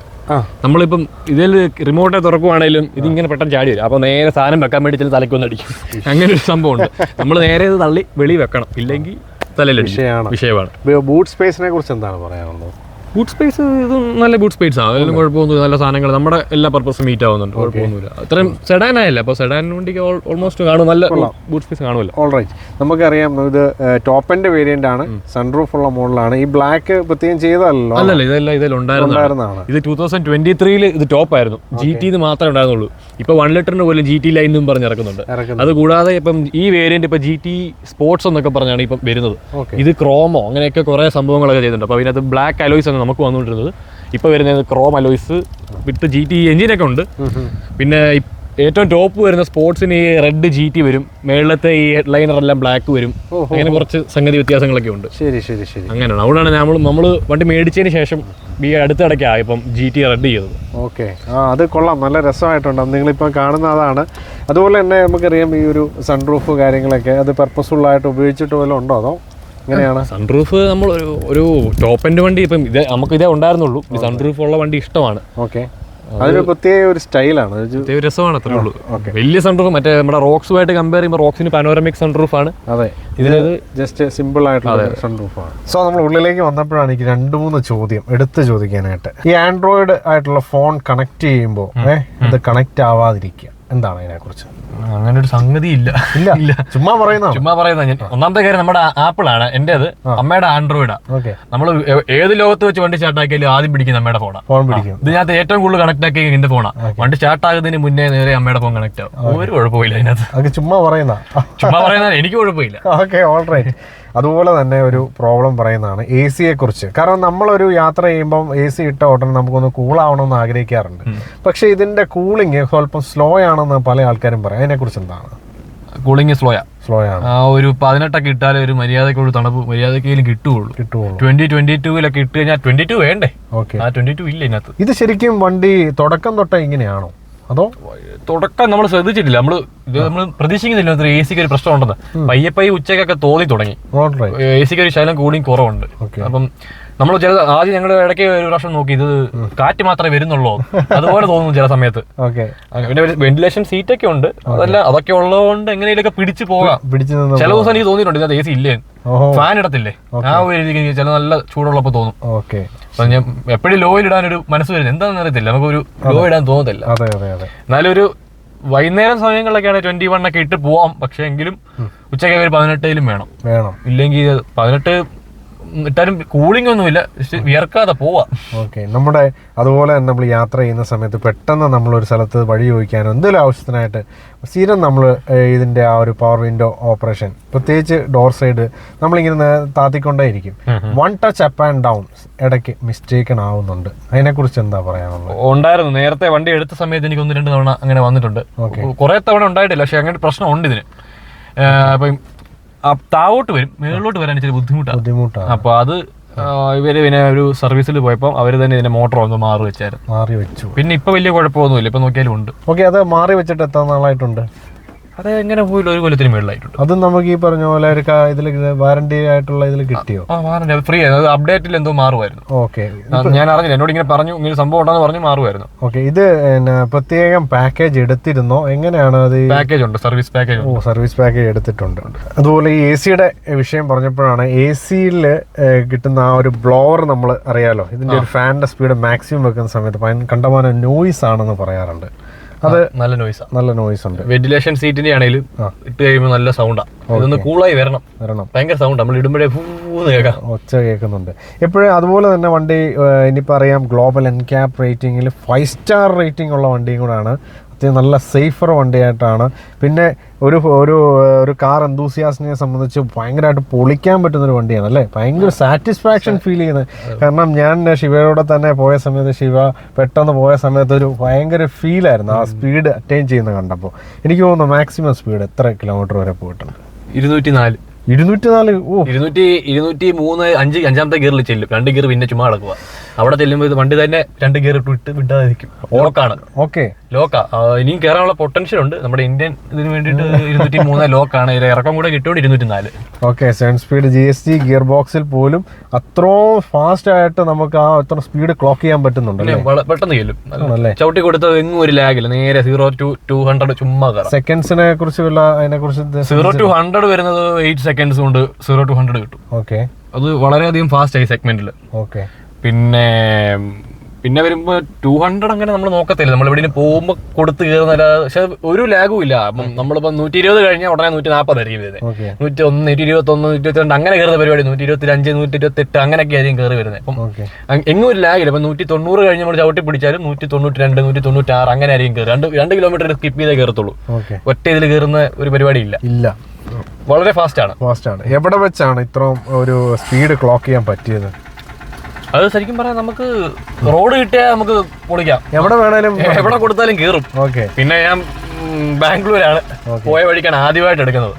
നമ്മളിപ്പം ഇതിൽ റിമോട്ടെ തുറക്കുവാണേലും ഇതിങ്ങനെ പെട്ടെന്ന് ചാടി വരും. അപ്പോൾ നേരെ സാധനം വെക്കാൻ വേണ്ടി ചില തലക്കൊന്നും അടിക്കും അങ്ങനെ ഒരു സംഭവം ഉണ്ട്. നമ്മൾ നേരെ ഇത് തള്ളി വെളി വെക്കണം. ഇല്ലെങ്കിൽ തലയിൽ വിഷയമാണ്. വിഷയമാണ്. ബൂട്ട് സ്പേസിനെ കുറിച്ച് എന്താണ് പറയാനുള്ളത്? ബൂട്ട് സ്പേസ് ഇത് നല്ല ബൂട്ട് സ്പേസ് ആണ് അതിലും കുഴപ്പമൊന്നുമില്ല. നല്ല സാധനങ്ങൾ. നമ്മുടെ എല്ലാ പർപ്പസും മീറ്റ് ആവുന്നുണ്ട്. കുഴപ്പമൊന്നുമില്ല. അത്രയും സെഡാൻ ആയല്ല. അപ്പോൾ സെഡാൻ വണ്ടിക്ക് ഓൾമോസ്റ്റ് കാണും. നല്ല ബൂട്ട് സ്പേസ് കാണുമല്ലോ. ഓൾറൈറ്റ് നമുക്കറിയാം ഇത് ടോപ്പിന്റെ വേരിയന്റ് ആണ്. സൺറൂഫ് ഉള്ള മോഡലാണ്. ഈ ബ്ലാക്ക് പ്രത്യേകം ചെയ്തതല്ലോ. അല്ലല്ല ഇതെല്ലാം ഇതിൽ ഉണ്ടായിരുന്നതാണ്. ഇത് ടൂ തൗസൻഡ് ട്വന്റി ത്രീയിൽ ഇത് ടോപ്പ് ആയിരുന്നു. ജി ടി മാത്രമേ ഉണ്ടായിരുന്നുള്ളൂ. ഇപ്പൊ വൺ ലിറ്ററിന് പോലും ജി ടി ലൈനും പറഞ്ഞ് ഇറക്കുന്നുണ്ട്. അതുകൂടാതെ അത് കൂടാതെ ഇപ്പം ഈ വേരിയന്റ് ഇപ്പൊ ജി ടി സ്പോർട്സ് എന്നൊക്കെ പറഞ്ഞാണ് ഇപ്പം വരുന്നത്. ഇത് ക്രോമോ അങ്ങനെയൊക്കെ കുറെ സംഭവങ്ങളൊക്കെ ചെയ്തിട്ടുണ്ട്. അപ്പോൾ അതിനകത്ത് ബ്ലാക്ക് അലോയ്സ് നമുക്ക് വന്നുകൊണ്ടിരുന്നത്. ഇപ്പോൾ വരുന്നത് chrome alloys with G T എഞ്ചിനൊക്കെ ഉണ്ട്. പിന്നെ ഏറ്റവും ടോപ്പ് വരുന്ന സ്പോർട്സിന് ഈ റെഡ് ജി ടി വരും. മേളത്തെ ഈ ഹെഡ്ലൈനർ എല്ലാം ബ്ലാക്ക് വരും. അങ്ങനെ കുറച്ച് സംഗതി വ്യത്യാസങ്ങളൊക്കെ ഉണ്ട്. ശരി ശരി ശരി. അങ്ങനെയാണ്. അതുകൊണ്ടാണ് നമ്മൾ നമ്മൾ വണ്ടി മേടിച്ചതിന് ശേഷം ഈ അടുത്തിടയ്ക്കാണ് ഇപ്പം ജി ടി റെഡ് ചെയ്തത്. ഓക്കെ. ആ അത് കൊള്ളാം. നല്ല രസമായിട്ടുണ്ട്. നിങ്ങളിപ്പോൾ കാണുന്ന അതാണ്. അതുപോലെ തന്നെ നമുക്കറിയാം ഈ ഒരു സൺറൂഫ് കാര്യങ്ങളൊക്കെ അത് പർപ്പസ്ഫുൾ ആയിട്ട് ഉപയോഗിച്ചിട്ട് വല്ലതും ഉണ്ടോ അതോ? ഇങ്ങനെയാണ് സൺറൂഫ് നമ്മൾ ഒരു ഒരു ടോപ്പ് എൻഡ് വണ്ടി ഇപ്പം ഇത് നമുക്ക് ഇതേ ഉണ്ടായിരുന്നുള്ളൂ. ഈ സൺറൂഫ് ഉള്ള വണ്ടി ഇഷ്ടമാണ്. ഓക്കെ അതൊരു പ്രത്യേക ഒരു സ്റ്റൈലാണ്. പ്രത്യേക രസമാണ് അത്രേ ഉള്ളൂ. വലിയ സൺറൂഫ് മറ്റേ നമ്മുടെ റോക്സുമായിട്ട് കമ്പയർ ചെയ്യുമ്പോൾ റോക്സിന് പാനോറമിക് സൺറൂഫ് ആണ്. അതെ. ഇതിനത് ജസ്റ്റ് സിമ്പിൾ ആയിട്ടുള്ള സൺറൂഫാണ് സോ നമ്മൾ ഉള്ളിലേക്ക് വന്നപ്പോഴാണ് എനിക്ക് രണ്ട് മൂന്ന് ചോദ്യം എടുത്ത് ചോദിക്കാനായിട്ട്. ഈ ആൻഡ്രോയിഡ് ആയിട്ടുള്ള ഫോൺ കണക്ട് ചെയ്യുമ്പോൾ ഏഹ് അത് കണക്ട് ആവാതിരിക്കുക. എന്താണ് അതിനെക്കുറിച്ച്? അങ്ങനെ ഒരു സംഗതി ഇല്ല. ഇല്ല. ഇല്ല. ചുമ്മാ പറയുന്ന ചുമ്മാ പറയുന്ന ഞാൻ ഒന്നാമത്തെ കാര്യം നമ്മുടെ ആപ്പിൾ ആണ് എന്റേത് അമ്മയുടെ ആൻഡ്രോയിഡാ. ഓക്കെ. നമ്മൾ ഏത് ലോകത്ത് വെച്ച് വണ്ടി സ്റ്റാർട്ട് ആക്കിയാലും ആദ്യം പിടിക്കുന്ന അമ്മയുടെ ഫോണാ. ഫോൺ പിടിക്കും. ഇതിനകത്ത് ഏറ്റവും കൂടുതൽ കണക്ട് ആക്കി എന്റെ ഫോണാ. വണ്ടി സ്റ്റാർട്ട് ആകുന്നതിന് മുന്നേ നേരെ അമ്മയുടെ ഫോൺ കണക്ട് ആവും. ഒരു കുഴപ്പമില്ല അതിനകത്ത് അത് ചുമ്മാ പറയുന്ന ചുമ്മാ പറയുന്ന എനിക്ക് കുഴപ്പമില്ല. ഓക്കെ ഓൾ റൈറ്റ് അതുപോലെ തന്നെ ഒരു പ്രോബ്ലം പറയുന്നതാണ് എ സിയെ കുറിച്ച് കാരണം നമ്മളൊരു യാത്ര ചെയ്യുമ്പം എ സി ഇട്ട ഉടനെ നമുക്കൊന്ന് കൂളാവണമെന്ന് ആഗ്രഹിക്കാറുണ്ട്. പക്ഷെ ഇതിന്റെ കൂളിംഗ് സ്വല്പം സ്ലോ ആണെന്ന് പല ആൾക്കാരും പറയും. അതിനെക്കുറിച്ച് എന്താണ്? കൂളിംഗ് സ്ലോയാ സ്ലോ ആണ്. ആ ഒരു പതിനെട്ടൊക്കെ ഇട്ടാലേ ഒരു മര്യാദക്കുള്ളൂ തണുപ്പ് മര്യാദയ്ക്ക് കിട്ടുകയുള്ളൂ. കിട്ടുള്ളൂ ട്വന്റി ട്വന്റി ടൂവിലൊക്കെ ഇട്ട് കഴിഞ്ഞാൽ ട്വന്റി ടു വേണ്ടേ? ഓക്കെ ആ ട്വന്റി ടു ഇല്ല ഇതിനകത്ത്. ഇത് ശരിക്കും വണ്ടി തുടക്കം തൊട്ടേ ഇങ്ങനെയാണോ? അതോ? തുടക്കം നമ്മൾ ശ്രദ്ധിച്ചിട്ടില്ല. നമ്മൾ ഇത് നമ്മൾ പ്രതീക്ഷിക്കുന്നില്ല എ സിക്ക് ഒരു പ്രശ്നം ഉണ്ടെന്ന്. പയ്യെ പയ്യെ ഉച്ചക്കൊക്കെ തോന്നി തുടങ്ങി. എ സിക്ക് ഒരു ശൈലം കൂടിയും കുറവുണ്ട്. അപ്പം നമ്മൾ ചില ആദ്യം ഞങ്ങൾ ഇടയ്ക്ക് ഒരു പ്രാവശ്യം നോക്കി ഇത് കാറ്റ് മാത്രമേ വരുന്നുള്ളൂ. അതുപോലെ തോന്നുന്നു ചില സമയത്ത്. പിന്നെ വെന്റിലേഷൻ സീറ്റ് ഒക്കെ ഉണ്ട്. അതല്ല അതൊക്കെ ഉള്ളതുകൊണ്ട് എങ്ങനെയൊക്കെ പിടിച്ചു പോകാം. ചില ദിവസം എനിക്ക് തോന്നിയിട്ടുണ്ട് ഇതിനകത്ത് എ സി ഇല്ലേ ഫാൻ ഇടത്തില്ലേ? ആ ഒരു രീതിക്ക് ചില നല്ല ചൂടുള്ളപ്പോൾ തോന്നും. ഞാൻ എപ്പോഴും ലോയിൽ ഇടാൻ ഒരു മനസ്സ് വരുന്നത് എന്താണെന്ന് അറിയത്തില്ല. നമുക്കൊരു ലോ ഇടാൻ തോന്നത്തില്ല. അതെ അതെ അതെ. എന്നാലും ഒരു വൈകുന്നേരം സമയങ്ങളിലൊക്കെയാണ് ട്വന്റി വൺ ഒക്കെ ഇട്ട് പോവാം. പക്ഷെ എങ്കിലും ഉച്ചയ്ക്ക് ഒരു പതിനെട്ടിലും വേണം. വേണം. ഇല്ലെങ്കിൽ പതിനെട്ട് ഇട്ടാലും കൂളിംഗ് ഒന്നുമില്ല. വിയർക്കാതെ പോവാ. ഓക്കെ നമ്മുടെ അതുപോലെ തന്നെ നമ്മൾ യാത്ര ചെയ്യുന്ന സമയത്ത് പെട്ടെന്ന് നമ്മൾ ഒരു സ്ഥലത്ത് വഴി ചോദിക്കാനോ എന്തെങ്കിലും ആവശ്യത്തിനായിട്ട് സ്ഥിരം നമ്മൾ ഇതിന്റെ ആ ഒരു പവർ വിൻഡോ ഓപ്പറേഷൻ പ്രത്യേകിച്ച് ഡോർ സൈഡ് നമ്മളിങ്ങനെ താത്തിക്കൊണ്ടേ താത്തിക്കൊണ്ടേയിരിക്കും one touch up and down ഇടയ്ക്ക് മിസ്റ്റേക്കൺ ആവുന്നുണ്ട്. അതിനെക്കുറിച്ച് എന്താ പറയാനുള്ളത്? ഉണ്ടായിരുന്നു. നേരത്തെ വണ്ടി എടുത്ത സമയത്ത് എനിക്ക് ഒന്ന് രണ്ട് തവണ അങ്ങനെ വന്നിട്ടുണ്ട്. കുറെ തവണ ഉണ്ടായിട്ടില്ല. പക്ഷെ അങ്ങനെ പ്രശ്നം ഉണ്ട് ഇതിന് അപ്പം താവോട്ട് വരും മേളിലോട്ട് വരാൻ ഇച്ചിരി ബുദ്ധിമുട്ടാണ്. ബുദ്ധിമുട്ടാണ്. അപ്പൊ അത് ഇവർ പിന്നെ ഒരു സർവീസിൽ പോയപ്പോൾ അവർ തന്നെ ഇതിന്റെ മോട്ടർ ഒന്ന് മാറി വെച്ചായിരുന്നു. മാറി വെച്ചു. പിന്നെ ഇപ്പൊ വലിയ കുഴപ്പമൊന്നുമില്ല ഇപ്പൊ നോക്കിയാലും ഉണ്ട്. ഓക്കെ അത് മാറി വെച്ചിട്ട് എത്ര നാളായിട്ടുണ്ട്? അത് എങ്ങനെ പോയില്ല ഒരു കൊല്ലത്തിന് മേളിലായിട്ടുണ്ട്? അതും നമുക്ക് ഈ പറഞ്ഞ പോലെ ഒരു ഇതിൽ വാറണ്ടി ആയിട്ടുള്ള ഇതിൽ കിട്ടിയോ? ആ വാറണ്ടി ഫ്രീ അത് അപ്ഡേറ്റിൽ എന്തോ മാറുമായിരുന്നു. ഓക്കെ ഞാൻ അറിഞ്ഞില്ല. എന്നോട് ഇങ്ങനെ പറഞ്ഞു ഇങ്ങനെ സംഭവം ഉണ്ടെന്ന് പറഞ്ഞു മാറുമായിരുന്നു. ഓക്കെ ഇത് പ്രത്യേകം പാക്കേജ് എടുത്തിരുന്നോ? എങ്ങനെയാണ് അത്? പാക്കേജ് ഉണ്ട്. സർവീസ് പാക്കേജ് ഓ സർവീസ് പാക്കേജ് എടുത്തിട്ടുണ്ട്. അതുപോലെ ഈ എ സിയുടെ വിഷയം പറഞ്ഞപ്പോഴാണ് എ സിയിൽ കിട്ടുന്ന ആ ഒരു ബ്ലോവർ നമ്മൾ അറിയാലോ? ഇതിന്റെ ഒരു ഫാനിന്റെ സ്പീഡ് മാക്സിമം വെക്കുന്ന സമയത്ത് കണ്ടമാനം നോയിസ് ആണെന്ന് പറയാറുണ്ട്. അത് നല്ല നോയ്സാ നല്ല നോയിസ് ഉണ്ട്. വെന്റിലേഷൻ സീറ്റിന്റെ ആണെങ്കിലും ഇട്ട് കഴിയുമ്പോൾ നല്ല സൗണ്ടാ ഇതൊന്ന് കൂളായി വരണം. വരണം. ഭയങ്കര സൗണ്ട് നമ്മൾ ഇടുമ്പോഴേ കേൾക്കാം. ഒച്ച കേൾക്കുന്നുണ്ട്. എപ്പോഴും അതുപോലെ തന്നെ വണ്ടി ഇനി ഇനിയിപ്പോൾ അറിയാം ഗ്ലോബൽ എൻ ക്യാപ് റേറ്റിംഗിൽ ഫൈവ് സ്റ്റാർ റേറ്റിംഗ് ഉള്ള വണ്ടിയും കൂടാണ്. അത്യാവശ്യം നല്ല സേഫർ വണ്ടിയായിട്ടാണ്. പിന്നെ ഒരു ഒരു ഒരു കാർ എന്തൂസിയാസിനെ സംബന്ധിച്ച് ഭയങ്കരമായിട്ട് പൊളിക്കാൻ പറ്റുന്ന ഒരു വണ്ടിയാണ് അല്ലേ? ഭയങ്കര സാറ്റിസ്ഫാക്ഷൻ ഫീൽ ചെയ്യുന്നത്. കാരണം ഞാൻ ശിവയോടെ തന്നെ പോയ സമയത്ത് ശിവ പെട്ടെന്ന് പോയ സമയത്ത് ഒരു ഭയങ്കര ഫീലായിരുന്നു ആ സ്പീഡ് അറ്റൈൻ ചെയ്യുന്ന കണ്ടപ്പോൾ എനിക്ക് തോന്നുന്നു മാക്സിമം സ്പീഡ് എത്ര കിലോമീറ്റർ വരെ പോയിട്ടുണ്ട്? ഇരുന്നൂറ്റി നാല് ഇരുന്നൂറ്റി നാല് ഓ. ഇരുന്നൂറ്റി ഇരുന്നൂറ്റി മൂന്ന് അഞ്ച് അഞ്ചാമത്തെ ഗിയറിൽ ചെല്ലും. രണ്ട് ഗിയർ പിന്നെ ചുമ്മാ കിടക്കുക അവിടെ ചെല്ലുമ്പോൾ ഇത് വണ്ടി തന്നെ രണ്ട് ഗിയർ ഇട്ട് വിട്ട് വിടാതിരിക്കും. ഓക്കാണ് ഓക്കെ. ലോക്കാ. ഇനിയും കയറാനുള്ള പൊട്ടൻഷ്യൽ ഉണ്ട്. നമ്മുടെ ഇന്ത്യൻ ഇതിന് വേണ്ടിയിട്ട് ഇരുന്നൂറ്റി മൂന്ന് ലോക്കാണ് ഇറക്കം കൂടെ കിട്ടുകൊണ്ട് ഇരുന്നൂറ്റി നാല് okay seven speed G S T gear ബോക്സിൽ പോലും അത്രോ ഫാസ്റ്റ് ആയിട്ട് നമുക്ക് ആ അത്ര സ്പീഡ് ക്ലോക്ക് ചെയ്യാൻ പറ്റുന്നുണ്ട് പെട്ടെന്ന് ചെല്ലും ആണല്ലേ? ചവിട്ടി കൊടുത്തത് എങ്ങും ഒരു ലാഗില്ല നേരെ സീറോ ടു ടു ഹൺഡ്രഡ് ചുമ്മാ സെക്കൻഡ്സിനെ കുറിച്ച് വല്ല അതിനെ കുറിച്ച് സീറോ ടു ഹൺഡ്രഡ് വരുന്നത് എയ്റ്റ് സെക്കൻഡ്സ് കൊണ്ട് സീറോ ടു ഹൺഡ്രഡ് കിട്ടും. ഓക്കെ. അത് വളരെയധികം ഫാസ്റ്റ് ആയി സെഗ്മെന്റിൽ ഓക്കെ. പിന്നെ പിന്നെ വരുമ്പോൾ ടു ഹൺഡ്രഡ് അങ്ങനെ നമ്മൾ നോക്കത്തില്ല. നമ്മൾ ഇവിടെ പോകുമ്പോൾ കൊടുത്ത് കയറുന്നില്ല പക്ഷെ ഒരു ലാഗും ഇല്ല. അപ്പം നമ്മളിപ്പോൾ നൂറ്റി ഇരുപത് കഴിഞ്ഞാൽ ഉടനെ നൂറ്റി നാൽപ്പതായിരിക്കും വരുന്നത്. ഓക്കെ നൂറ്റി ഒന്ന് നൂറ്റി ഇരുപത്തൊന്ന് നൂറ്റി ഇരുപത്തിരണ്ട് അങ്ങനെ കയറുന്ന പരിപാടി നൂറ്റി ഇരുപത്തി അഞ്ച് നൂറ്റി ഇരുപത്തെട്ട് അങ്ങനെയൊക്കെ ആയിരിക്കും കയറി വരുന്നത്. അപ്പം എങ്ങും ഒരു ലാഗില്ല. അപ്പം നൂറ്റി തൊണ്ണൂറ് കഴിഞ്ഞ് നമ്മൾ ചവിട്ടി പിടിച്ചാലും നൂറ്റി തൊണ്ണൂറ്റി രണ്ട് നൂറ്റി തൊണ്ണൂറ്റി ആറ് അങ്ങനെ ആയിരിക്കും കയറി രണ്ട് രണ്ട് കിലോമീറ്റർ സ്കിപ്പ് ചെയ്തേ കയറത്തുള്ളൂ. ഒറ്റ ഇതിൽ കയറുന്ന ഒരു പരിപാടി ഇല്ല. ഇല്ല. വളരെ ഫാസ്റ്റ് ആണ്. ഫാസ്റ്റ് ആണ്. എവിടെ വെച്ചാണ് ഇത്രയും ഒരു സ്പീഡ് ക്ലോക്ക് ചെയ്യാൻ പറ്റിയത്? അത് ശരിക്കും പറയാം നമുക്ക് റോഡ് കിട്ടിയാൽ നമുക്ക് പൊളിക്കാം. എവിടെ വേണേലും എവിടെ കൊടുത്താലും കേറും. ഓക്കെ. പിന്നെ ഞാൻ ബാംഗ്ലൂരാണ്. പോയ വഴിക്കാണ് ആദ്യമായിട്ട് എടുക്കുന്നത്.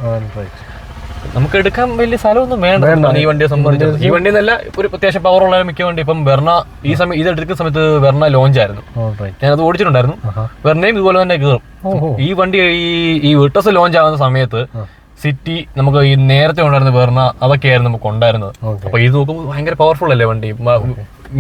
നമുക്ക് എടുക്കാൻ വലിയ സ്ഥലമൊന്നും വേണ്ട. ഈ വണ്ടിയെ സംബന്ധിച്ച്. ഈ വണ്ടി എന്നല്ല ഒരു അത്യാവശ്യം പവർ ഉള്ള മിക്ക വണ്ടി. ഇപ്പം വെർണ ഈ സമയം ഇത് എടുക്കുന്ന സമയത്ത് വെർണ ലോഞ്ച് ആയിരുന്നു. ഞാൻ അത് ഓടിച്ചിട്ടുണ്ടായിരുന്നു. വെർണയും ഇതുപോലെ തന്നെ ഓഹോ. ഈ വണ്ടി ഈ ഈ വിട്ടസ് ലോഞ്ച് ആവുന്ന സമയത്ത് സിറ്റി നമുക്ക് ഈ നേരത്തെ ഉണ്ടായിരുന്ന വേറെ അതൊക്കെയായിരുന്നു നമുക്ക് ഉണ്ടായിരുന്നത്. അപ്പൊ ഇത് നോക്കുമ്പോൾ ഭയങ്കര പവർഫുൾ അല്ലേ വണ്ടി?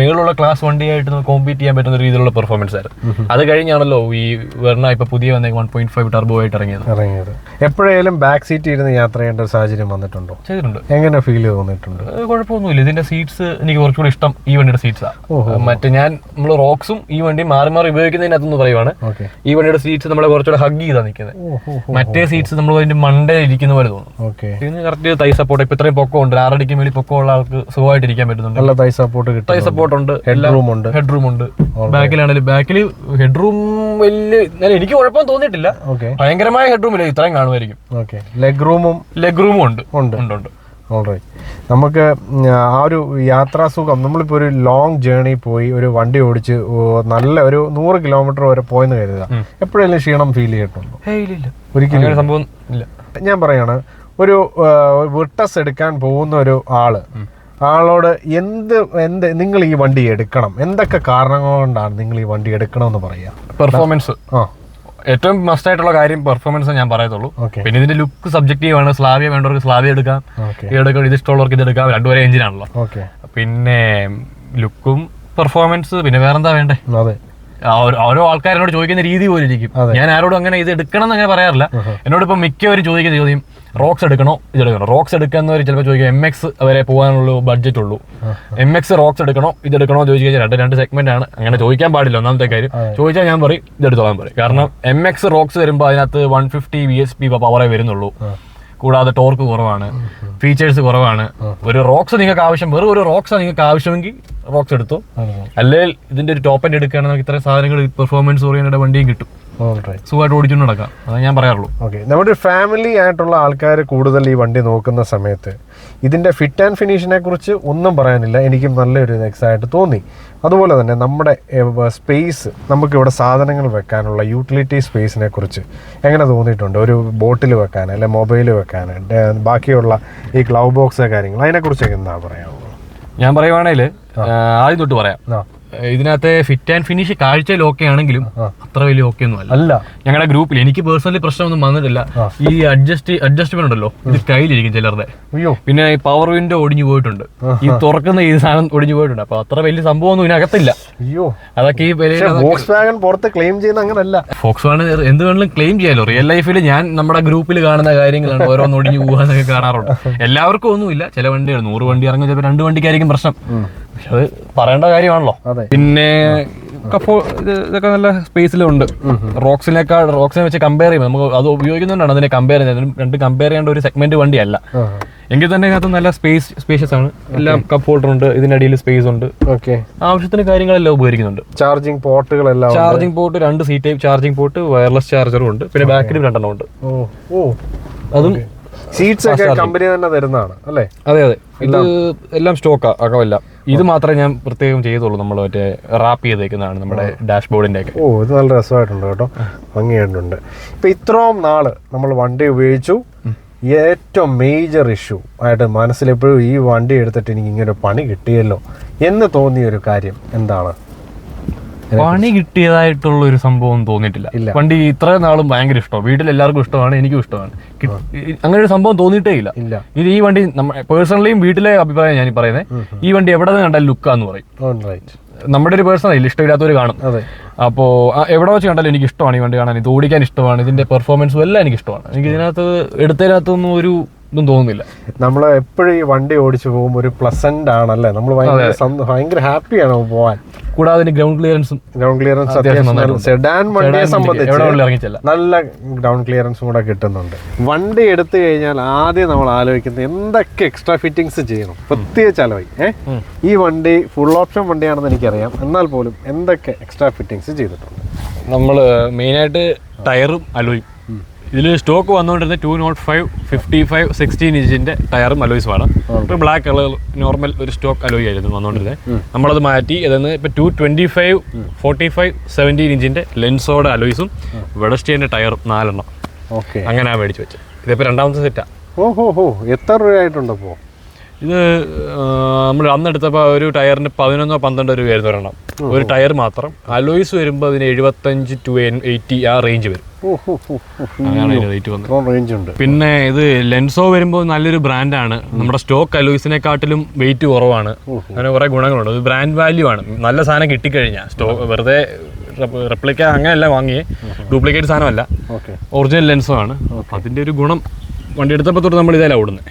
മേളുള്ള ക്ലാസ് വണ്ടിയായിട്ട് കോമ്പീറ്റ് ചെയ്യാൻ പറ്റുന്ന രീതിയിലുള്ള പെർഫോമൻസ് ആയിരുന്നു. അത് കഴിഞ്ഞാണല്ലോ ഈ വെർണ ഇപ്പൊ പുതിയ വന്ന വൺ പോയിന്റ് ഫൈവ് ടർബോ ആയിട്ട് ഇറങ്ങിയത്. ഇറങ്ങിയത്. എപ്പോഴേലും ബാക്ക് സീറ്റ് ഇരുന്ന് യാത്ര ചെയ്യേണ്ട ഒരു സാഹചര്യം വന്നിട്ടുണ്ടോ? ചെയ്തിട്ടുണ്ട്. എങ്ങനെ ഫീൽ തോന്നിയിട്ടുണ്ട് അത് കുഴപ്പമൊന്നുമില്ല. ഇതിന്റെ സീറ്റ്സ് എനിക്ക് കുറച്ചുകൂടി ഇഷ്ടം ഈ വണ്ടിയുടെ സീറ്റ്സ് സീറ്റ്സാണ് മറ്റേ ഞാൻ നമ്മൾ റോക്സും ഈ വണ്ടി മാറി മാറി ഉപയോഗിക്കുന്നതിനകത്തുനിന്ന് പറയുവാണ്. ഈ വണ്ടിയുടെ സീറ്റ്സ് നമ്മളെ കുറച്ചുകൂടെ ഹഗ് ചെയ്താ നിൽക്കുന്നത് മറ്റേ സീറ്റ്സ് നമ്മൾ അതിന്റെ മണ്ടേ ഇരിക്കുന്ന പോലെ തോന്നും. ഇതിന് കറക്റ്റ് തൈ സപ്പോർട്ട് ഇപ്പൊ ഇത്രയും പൊക്കം ഉണ്ട് ആറടിക്ക് മേളിൽ പൊക്കമുള്ള ആൾക്ക് സുഖമായിട്ട് ഇരിക്കാൻ പറ്റുന്നുണ്ട്. നല്ല തൈ സപ്പോർട്ട് കിട്ടും തൈ സപ്പോർട്ട് ഉണ്ട് ഹെഡ് റൂം ഉണ്ട്. ഹെഡ് റൂം ഉണ്ട്. ബാക്കിലാണെങ്കിലും ബാക്കിൽ ഹെഡ് റൂം വലിയ എനിക്ക് കുഴപ്പം തോന്നിയിട്ടില്ല. ഓക്കെ ഭയങ്കരമായ ഹെഡ് റൂമില്ല ഇത്രയും കാണുമായിരിക്കും. ഓക്കെ ലെഗ് റൂമും ലെഗ് റൂമും ഉണ്ട്. ഉണ്ട്. ഉണ്ട് ഓൾറൈറ്റ് നമുക്ക് ആ ഒരു യാത്രാസുഖം നമ്മളിപ്പോൾ ഒരു ലോങ് ജേണി പോയി ഒരു വണ്ടി ഓടിച്ച് നല്ല ഒരു നൂറ് കിലോമീറ്റർ വരെ പോയെന്ന് കരുതുക. എപ്പോഴെങ്കിലും ക്ഷീണം ഫീൽ ചെയ്തിട്ടുണ്ടോ? ഒരിക്കലും സംഭവം ഇല്ല. ഞാൻ പറയാണ് ഒരു വിട്ടസ് എടുക്കാൻ പോകുന്ന ഒരു ആൾ ആളോട് എന്ത് എന്ത് നിങ്ങൾ ഈ വണ്ടി എടുക്കണം. എന്തൊക്കെ കാരണങ്ങൾ കൊണ്ടാണ് നിങ്ങൾ ഈ വണ്ടി എടുക്കണമെന്ന് പറയാ പെർഫോമൻസ് ആ. ഏറ്റവും മസ്റ്റ് ആയിട്ടുള്ള കാര്യം പെർഫോമൻസ് ഞാൻ പറയത്തുള്ളൂ. പിന്നെ ഇതിന്റെ ലുക്ക് സബ്ജക്റ്റീവ് ആണ്. സ്ലാവിയ വേണ്ടവർക്ക് സ്ലാവിയ എടുക്കാം. എടുക്കാം ഇത് ഇഷ്ടമുള്ളവർക്ക് ഇത് എടുക്കാം. രണ്ടുപേരെ എഞ്ചിനാണല്ലോ ആണല്ലോ. പിന്നെ ലുക്കും പെർഫോമൻസ് പിന്നെ വേറെന്താ വേണ്ടേ? ഓരോ- ഓരോ ആൾക്കാരോട് ചോദിക്കുന്ന രീതി പോലെ ഇരിക്കും ഞാൻ ആരോടും അങ്ങനെ ഇത് എടുക്കണം എന്ന് അങ്ങനെ പറയാറില്ല. എന്നോട് ഇപ്പൊ മിക്കവരും ചോദിക്കുന്ന ചോദ്യം റോക്സ് എടുക്കണോ? ഇത് എടുക്കണോ. റോക്സ് എടുക്കുന്നവർ ചിലപ്പോൾ ചോദിക്കും എം എക്സ് വരെ പോകാനുള്ള ബഡ്ജറ്റ് ഉള്ളൂ. എം എക്സ് റോക്സ് എടുക്കണോ? ഇത് എടുക്കണോ എന്ന് ചോദിച്ചു കഴിഞ്ഞാൽ രണ്ട് രണ്ട് സെഗ്മെന്റ് ആണ്. അങ്ങനെ ചോദിക്കാൻ പാടില്ല. ഒന്നാമത്തെ കാര്യം ചോദിച്ചാൽ ഞാൻ പറയും ഇത് എടുത്തോളാൻ പറയും. കാരണം എം എക്സ് റോക്സ് വരുമ്പോൾ അതിനകത്ത് one fifty B S P പവറേ വരുന്നുള്ളൂ. കൂടാതെ ടോർക്ക് കുറവാണ് ഫീച്ചേഴ്സ് കുറവാണ്. ഒരു റോക്സ് നിങ്ങൾക്ക് ആവശ്യം വെറും ഒരു റോക്സ് നിങ്ങൾക്ക് ആവശ്യമെങ്കിൽ റോക്സ് എടുത്തു. അല്ലെങ്കിൽ ഇതിന്റെ ഒരു ടോപ്പ് എൻഡ് എടുക്കുകയാണെങ്കിൽ നമുക്ക് ഇത്രയും സാധനങ്ങൾ പെർഫോമൻസ് ഓറിയന്റഡ് വണ്ടിയും കിട്ടും. സുഖമായിട്ട് ഓടിച്ചുകൊണ്ട് നടക്കാം. അതാണ് ഞാൻ പറയാറുള്ളൂ. ഓക്കെ നമ്മുടെ ഫാമിലി ആയിട്ടുള്ള ആൾക്കാർ കൂടുതൽ ഈ വണ്ടി നോക്കുന്ന സമയത്ത് ഇതിന്റെ ഫിറ്റ് ആൻഡ് ഫിനിഷിനെ കുറിച്ച് ഒന്നും പറയാനില്ല. എനിക്കും നല്ലൊരു എക്സായിട്ട് തോന്നി. അതുപോലെ തന്നെ നമ്മുടെ സ്പേസ് നമുക്കിവിടെ സാധനങ്ങൾ വെക്കാനുള്ള യൂട്ടിലിറ്റി സ്പേസിനെ കുറിച്ച് എങ്ങനെ തോന്നിയിട്ടുണ്ട്? ഒരു ബോട്ടിൽ വെക്കാൻ അല്ലെ മൊബൈൽ വെക്കാൻ? ബാക്കിയുള്ള ഈ ക്ലൗ ബോക്സ് കാര്യങ്ങൾ അതിനെക്കുറിച്ച് എന്താ പറയാനുള്ളത്? ഞാൻ പറയുവാണെങ്കിൽ ആദ്യം തൊട്ട് പറയാം. ഇതിനകത്തെ ഫിറ്റ് ആൻഡ് ഫിനിഷ് കാഴ്ചയിൽ ഓക്കെ ആണെങ്കിലും അത്ര വലിയ ഓക്കെ ഒന്നും അല്ല. അല്ല. ഞങ്ങളുടെ ഗ്രൂപ്പിൽ എനിക്ക് പേഴ്സണലി പ്രശ്നമൊന്നും വന്നിട്ടില്ല. ഈ അഡ്ജസ്റ്റ് അഡ്ജസ്റ്റ്മെന്റ് ഉണ്ടല്ലോ ഇത് കയ്യിലിരിക്കും ചിലരുടെ. പിന്നെ ഈ പവർ വിൻഡോ ഒടിഞ്ഞു പോയിട്ടുണ്ട്. ഈ തുറക്കുന്ന ഈ സാധനം ഒടിഞ്ഞു പോയിട്ടുണ്ട്. അപ്പൊ അത്ര വലിയ സംഭവമൊന്നും ഇതിനകത്തില്ല. അയ്യോ. അതൊക്കെ ഈ പുറത്ത് ക്ലെയിം ചെയ്യുന്ന അങ്ങനല്ല. ഫോക്സ് എന്ത് വേണമെങ്കിലും ക്ലെയിം ചെയ്യാലോ. റിയൽ ലൈഫിൽ ഞാൻ നമ്മുടെ ഗ്രൂപ്പിൽ കാണുന്ന കാര്യങ്ങളാണ് ഓരോന്ന് ഒടിഞ്ഞു പോകാന്നൊക്കെ കാണാറുണ്ട്. എല്ലാവർക്കും ഒന്നുമില്ല. ചില വണ്ടികൾ നൂറ് വണ്ടി ഇറങ്ങും ചിലപ്പോൾ രണ്ട് വണ്ടിക്കായിരിക്കും പ്രശ്നം. പക്ഷെ അത് പറയേണ്ട കാര്യമാണല്ലോ. അതെ. പിന്നെ കഫോ ഇതൊക്കെ നല്ല സ്പേസിലുണ്ട് റോക്സിനേക്കാൾ റോക്സിനെ വെച്ച് കമ്പയർ ചെയ്യുമ്പോൾ നമുക്ക് അത് ഉപയോഗിക്കുന്നുണ്ടാണ് അതിനെ കമ്പയർ ചെയ്യുന്നത്. രണ്ട് കമ്പയർ ചെയ്യേണ്ട ഒരു സെഗ്മെന്റ് വണ്ടിയല്ല. എങ്കിൽ തന്നെ ഇതിനകത്ത് നല്ല സ്പേസ് സ്പേഷ്യസ് ആണ്. എല്ലാം കപ്പ് ഹോൾഡർ ഉണ്ട്. ഇതിനടിയിൽ സ്പേസ് ഉണ്ട്. ഓക്കെ. ആവശ്യത്തിന് കാര്യങ്ങളെല്ലാം ഉപയോഗിക്കുന്നുണ്ട് ചാർജിംഗ് പോർട്ടുകളെല്ലാം. ചാർജിംഗ് പോർട്ട് രണ്ട് C type charging port wireless ചാർജറും ഉണ്ട്. പിന്നെ ബാക്കിലും രണ്ടെണ്ണം ഉണ്ട്. ഓ ഓ. അതും സീറ്റ്സ് ഒക്കെ കമ്പനി തന്നെ തരുന്നതാണ് അല്ലേ? അതെ അതെ. ഇത് എല്ലാം. സ്റ്റോക്കാ അകമല്ല. ഇത് മാത്രമേ ഞാൻ പ്രത്യേകം ചെയ്തുള്ളൂ. നമ്മൾ മറ്റേ റാപ്പ് ചെയ്തേക്കുന്നതാണ് നമ്മുടെ ഡാഷ്ബോർഡിന്റെ ഒക്കെ ഓ ഇത് നല്ല രസമായിട്ടുണ്ട് കേട്ടോ. ഭംഗിയായിട്ടുണ്ട്. ഇപ്പൊ ഇത്രയും നാൾ നമ്മൾ വണ്ടി ഉപയോഗിച്ചു. ഏറ്റവും മേജർ ഇഷ്യൂ ആയിട്ട് മനസ്സിലെപ്പോഴും ഈ വണ്ടി എടുത്തിട്ട് എനിക്ക് ഇങ്ങനെ പണി കിട്ടിയല്ലോ എന്ന് തോന്നിയ ഒരു കാര്യം എന്താണ്? പണി കിട്ടിയതായിട്ടുള്ള ഒരു സംഭവം തോന്നിയിട്ടില്ല. വണ്ടി ഇത്രയും നാളും ഭയങ്കര ഇഷ്ടമാണ്. വീട്ടിൽ എല്ലാവർക്കും ഇഷ്ടമാണ് എനിക്കും ഇഷ്ടമാണ്. അങ്ങനെ ഒരു സംഭവം തോന്നിയിട്ടേ ഇല്ല. ഇത് ഈ വണ്ടി പേഴ്സണലിയും വീട്ടിലെ അഭിപ്രായം ഞാൻ പറയുന്നത് ഈ വണ്ടി എവിടെ നിന്ന് കണ്ടാലും ലുക്കാന്ന് പറയും. നമ്മുടെ ഒരു പേഴ്സണൽ ഇല്ല ഇഷ്ടമില്ലാത്തവർ കാണും. അപ്പോ അപ്പോൾ എവിടെ വെച്ച് കണ്ടാലും എനിക്ക് ഇഷ്ടമാണ് ഈ വണ്ടി കാണാൻ. ഇത് ഓടിക്കാൻ ഇഷ്ടമാണ്. ഇതിന്റെ പെർഫോമൻസും എല്ലാം എനിക്ക് ഇഷ്ടമാണ് എനിക്ക് ഇതിനകത്ത് എടുത്തതിനകത്തൊന്നും ഒരു ഇതും തോന്നുന്നില്ല. നമ്മൾ എപ്പോഴും ഈ വണ്ടി ഓടിച്ചു പോകുമ്പോൾ ഒരു പ്ലസന്റ് ആണല്ലേ? നമ്മൾ ഭയങ്കര ഭയങ്കര ഹാപ്പിയാണ് പോവാൻ. കൂടാതെ ഗ്രൗണ്ട് ക്ലിയറൻസും ഗ്രൗണ്ട് ക്ലിയറൻസ് അത്യാവശ്യം. സെഡാൻ വണ്ടിയെ സംബന്ധിച്ച് നല്ല ഗ്രൗണ്ട് ക്ലിയറൻസും കൂടെ കിട്ടുന്നുണ്ട്. വണ്ടി എടുത്തു കഴിഞ്ഞാൽ ആദ്യം നമ്മൾ ആലോചിക്കുന്നത് എന്തൊക്കെ എക്സ്ട്രാ ഫിറ്റിങ്സ് ചെയ്യണം? പ്രത്യേകിച്ച് അലവായി ഏഹ് ഈ വണ്ടി ഫുൾ ഓപ്ഷൻ വണ്ടിയാണെന്ന് എനിക്കറിയാം. എന്നാൽ പോലും എന്തൊക്കെ എക്സ്ട്രാ ഫിറ്റിങ്സ് ചെയ്തിട്ടുണ്ട്? നമ്മൾ മെയിനായിട്ട് ടയറും അലോയും. ഇതിൽ stock വന്നുകൊണ്ടിരുന്ന two nought five fifty five sixteen ഇഞ്ചിന്റെ ടയറും അലോയ്സുമാണ് ഒരു ബ്ലാക്ക് കളർ നോർമൽ ഒരു സ്റ്റോക്ക് അലോയ് ആയിരുന്നു വന്നുകൊണ്ടിരുന്നത്. നമ്മളത് മാറ്റി ഇതെന്ന് ഇപ്പോൾ two twenty five forty five seventeen ഇഞ്ചിന്റെ ലെൻസോടെ അലോയ്സും വെഡസ്റ്റീന്റെ ടയറും നാലെണ്ണം. ഓക്കെ അങ്ങനെയാണ് മേടിച്ച് വെച്ചത്. ഇതിപ്പോൾ രണ്ടാമത്തെ സെറ്റാണ് ഓഹോ ഹോ. എത്ര രൂപയായിട്ടുണ്ട് അപ്പോൾ ഇത് നമ്മൾ അന്ന് എടുത്തപ്പോൾ ഒരു ടയറിന് പതിനൊന്നോ പന്ത്രണ്ടോ രൂപയായിരുന്നു ഒരെണ്ണം. ഒരു ടയർ മാത്രം. അലോയ്സ് വരുമ്പോൾ അതിന് എഴുപത്തഞ്ച് ടു എയ്റ്റി ആ റേഞ്ച് വരും. പിന്നെ ഇത് ലെൻസോ വരുമ്പോൾ നല്ലൊരു ബ്രാൻഡാണ് നമ്മുടെ സ്റ്റോക്ക് അലോയ്സിനെക്കാട്ടിലും വെയിറ്റ് കുറവാണ്. അങ്ങനെ കുറെ ഗുണങ്ങളുണ്ട്. ഇത് ബ്രാൻഡ് വാല്യൂ ആണ്. നല്ല സാധനം കിട്ടിക്കഴിഞ്ഞാൽ സ്റ്റോക്ക് വെറുതെ റെപ്ലിക്ക അങ്ങനെയല്ല വാങ്ങി ഡ്യൂപ്ലിക്കേറ്റ് സാധനമല്ല. ഓക്കെ. ഒറിജിനൽ ലെൻസോ ആണ്. അതിന്റെ ഒരു ഗുണം. വണ്ടി എടുത്തപ്പോൾ തൊട്ട് നമ്മൾ ഇതല്ല ഓടുന്നത്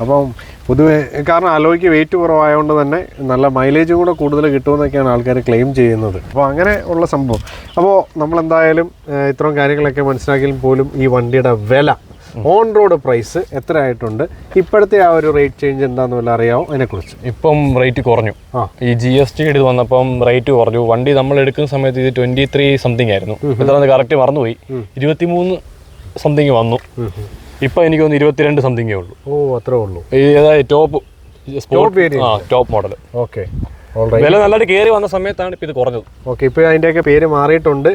അപ്പം പൊതുവെ കാരണം അലോയ്ക്ക് വെയിറ്റ് കുറവായതുകൊണ്ട് തന്നെ നല്ല മൈലേജും കൂടെ കൂടുതൽ കിട്ടുമെന്നൊക്കെയാണ് ആൾക്കാർ ക്ലെയിം ചെയ്യുന്നത്. അപ്പോൾ അങ്ങനെ ഉള്ള സംഭവം. അപ്പോൾ നമ്മളെന്തായാലും എന്തായാലും ഇത്രയും കാര്യങ്ങളൊക്കെ മനസ്സിലാക്കിയാൽ പോലും ഈ വണ്ടിയുടെ വില ഓൺ റോഡ് പ്രൈസ് എത്ര ആയിട്ടുണ്ട് ഇപ്പോഴത്തെ ആ ഒരു റേറ്റ് ചേഞ്ച് എന്താണെന്ന് വല്ല അറിയാമോ അതിനെക്കുറിച്ച്. ഇപ്പം റേറ്റ് കുറഞ്ഞു. ആ. ഈ ജി എസ് ടി ഇത് വന്നപ്പം റേറ്റ് കുറഞ്ഞു. വണ്ടി നമ്മൾ എടുക്കുന്ന സമയത്ത് ഇത് ട്വന്റി ത്രീ സംതിങ് ആയിരുന്നു. കറക്റ്റ് മറന്നുപോയി. ഇരുപത്തിമൂന്ന് സംതിങ് വന്നു. ഇപ്പൊ എനിക്ക് തോന്നുന്നു ഇരുപത്തിരണ്ട് സംതിങ്ങേ ഉള്ളൂ. ഓ അത്രേ ഉള്ളൂ. ഈ ടോപ്പ്. ആ ടോപ്പ് മോഡൽ ഓക്കെ വില നല്ലതായിട്ട് കയറി വന്ന സമയത്താണ് ഇപ്പൊ ഇത് കുറഞ്ഞത്. ഓക്കെ ഇപ്പോൾ അതിന്റെയൊക്കെ പേര് മാറിയിട്ടുണ്ട്.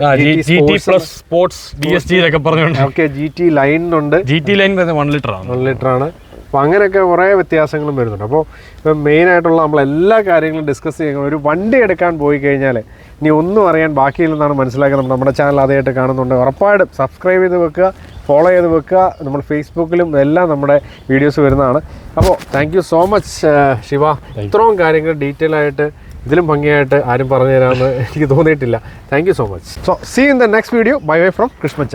G T plus sports D S T എന്നൊക്കെ പറഞ്ഞുകൊണ്ട്. Okay G T ലൈനുണ്ട് G T line one litre ആണ്. വൺ ലിറ്റർ ആണ്. അപ്പോൾ അങ്ങനെയൊക്കെ കുറേ വ്യത്യാസങ്ങളും വരുന്നുണ്ട്. അപ്പോൾ ഇപ്പം മെയിനായിട്ടുള്ള നമ്മൾ എല്ലാ കാര്യങ്ങളും ഡിസ്കസ് ചെയ്യുന്ന ഒരു വണ്ടി എടുക്കാൻ പോയി കഴിഞ്ഞാൽ ഇനി ഒന്നും അറിയാൻ ബാക്കിയില്ലെന്നാണ് മനസ്സിലാക്കുന്നത്. നമ്മുടെ ചാനൽ ആദ്യമായിട്ട് കാണുന്നുണ്ട്. ഉറപ്പായിട്ടും സബ്സ്ക്രൈബ് ചെയ്ത് വെക്കുക ഫോളോ ചെയ്ത് വെക്കുക. നമ്മൾ ഫേസ്ബുക്കിലും എല്ലാം നമ്മുടെ വീഡിയോസ് വരുന്നതാണ്. അപ്പോൾ thank you so much Shiva. ഇത്രയും കാര്യങ്ങൾ ഡീറ്റെയിൽ ആയിട്ട് ഇതിലും ഭംഗിയായിട്ട് ആരും പറഞ്ഞു തരാമെന്ന് എനിക്ക് തോന്നിയിട്ടില്ല. Thank you so much so see in the next video bye Y from കൃഷ്ണച്ച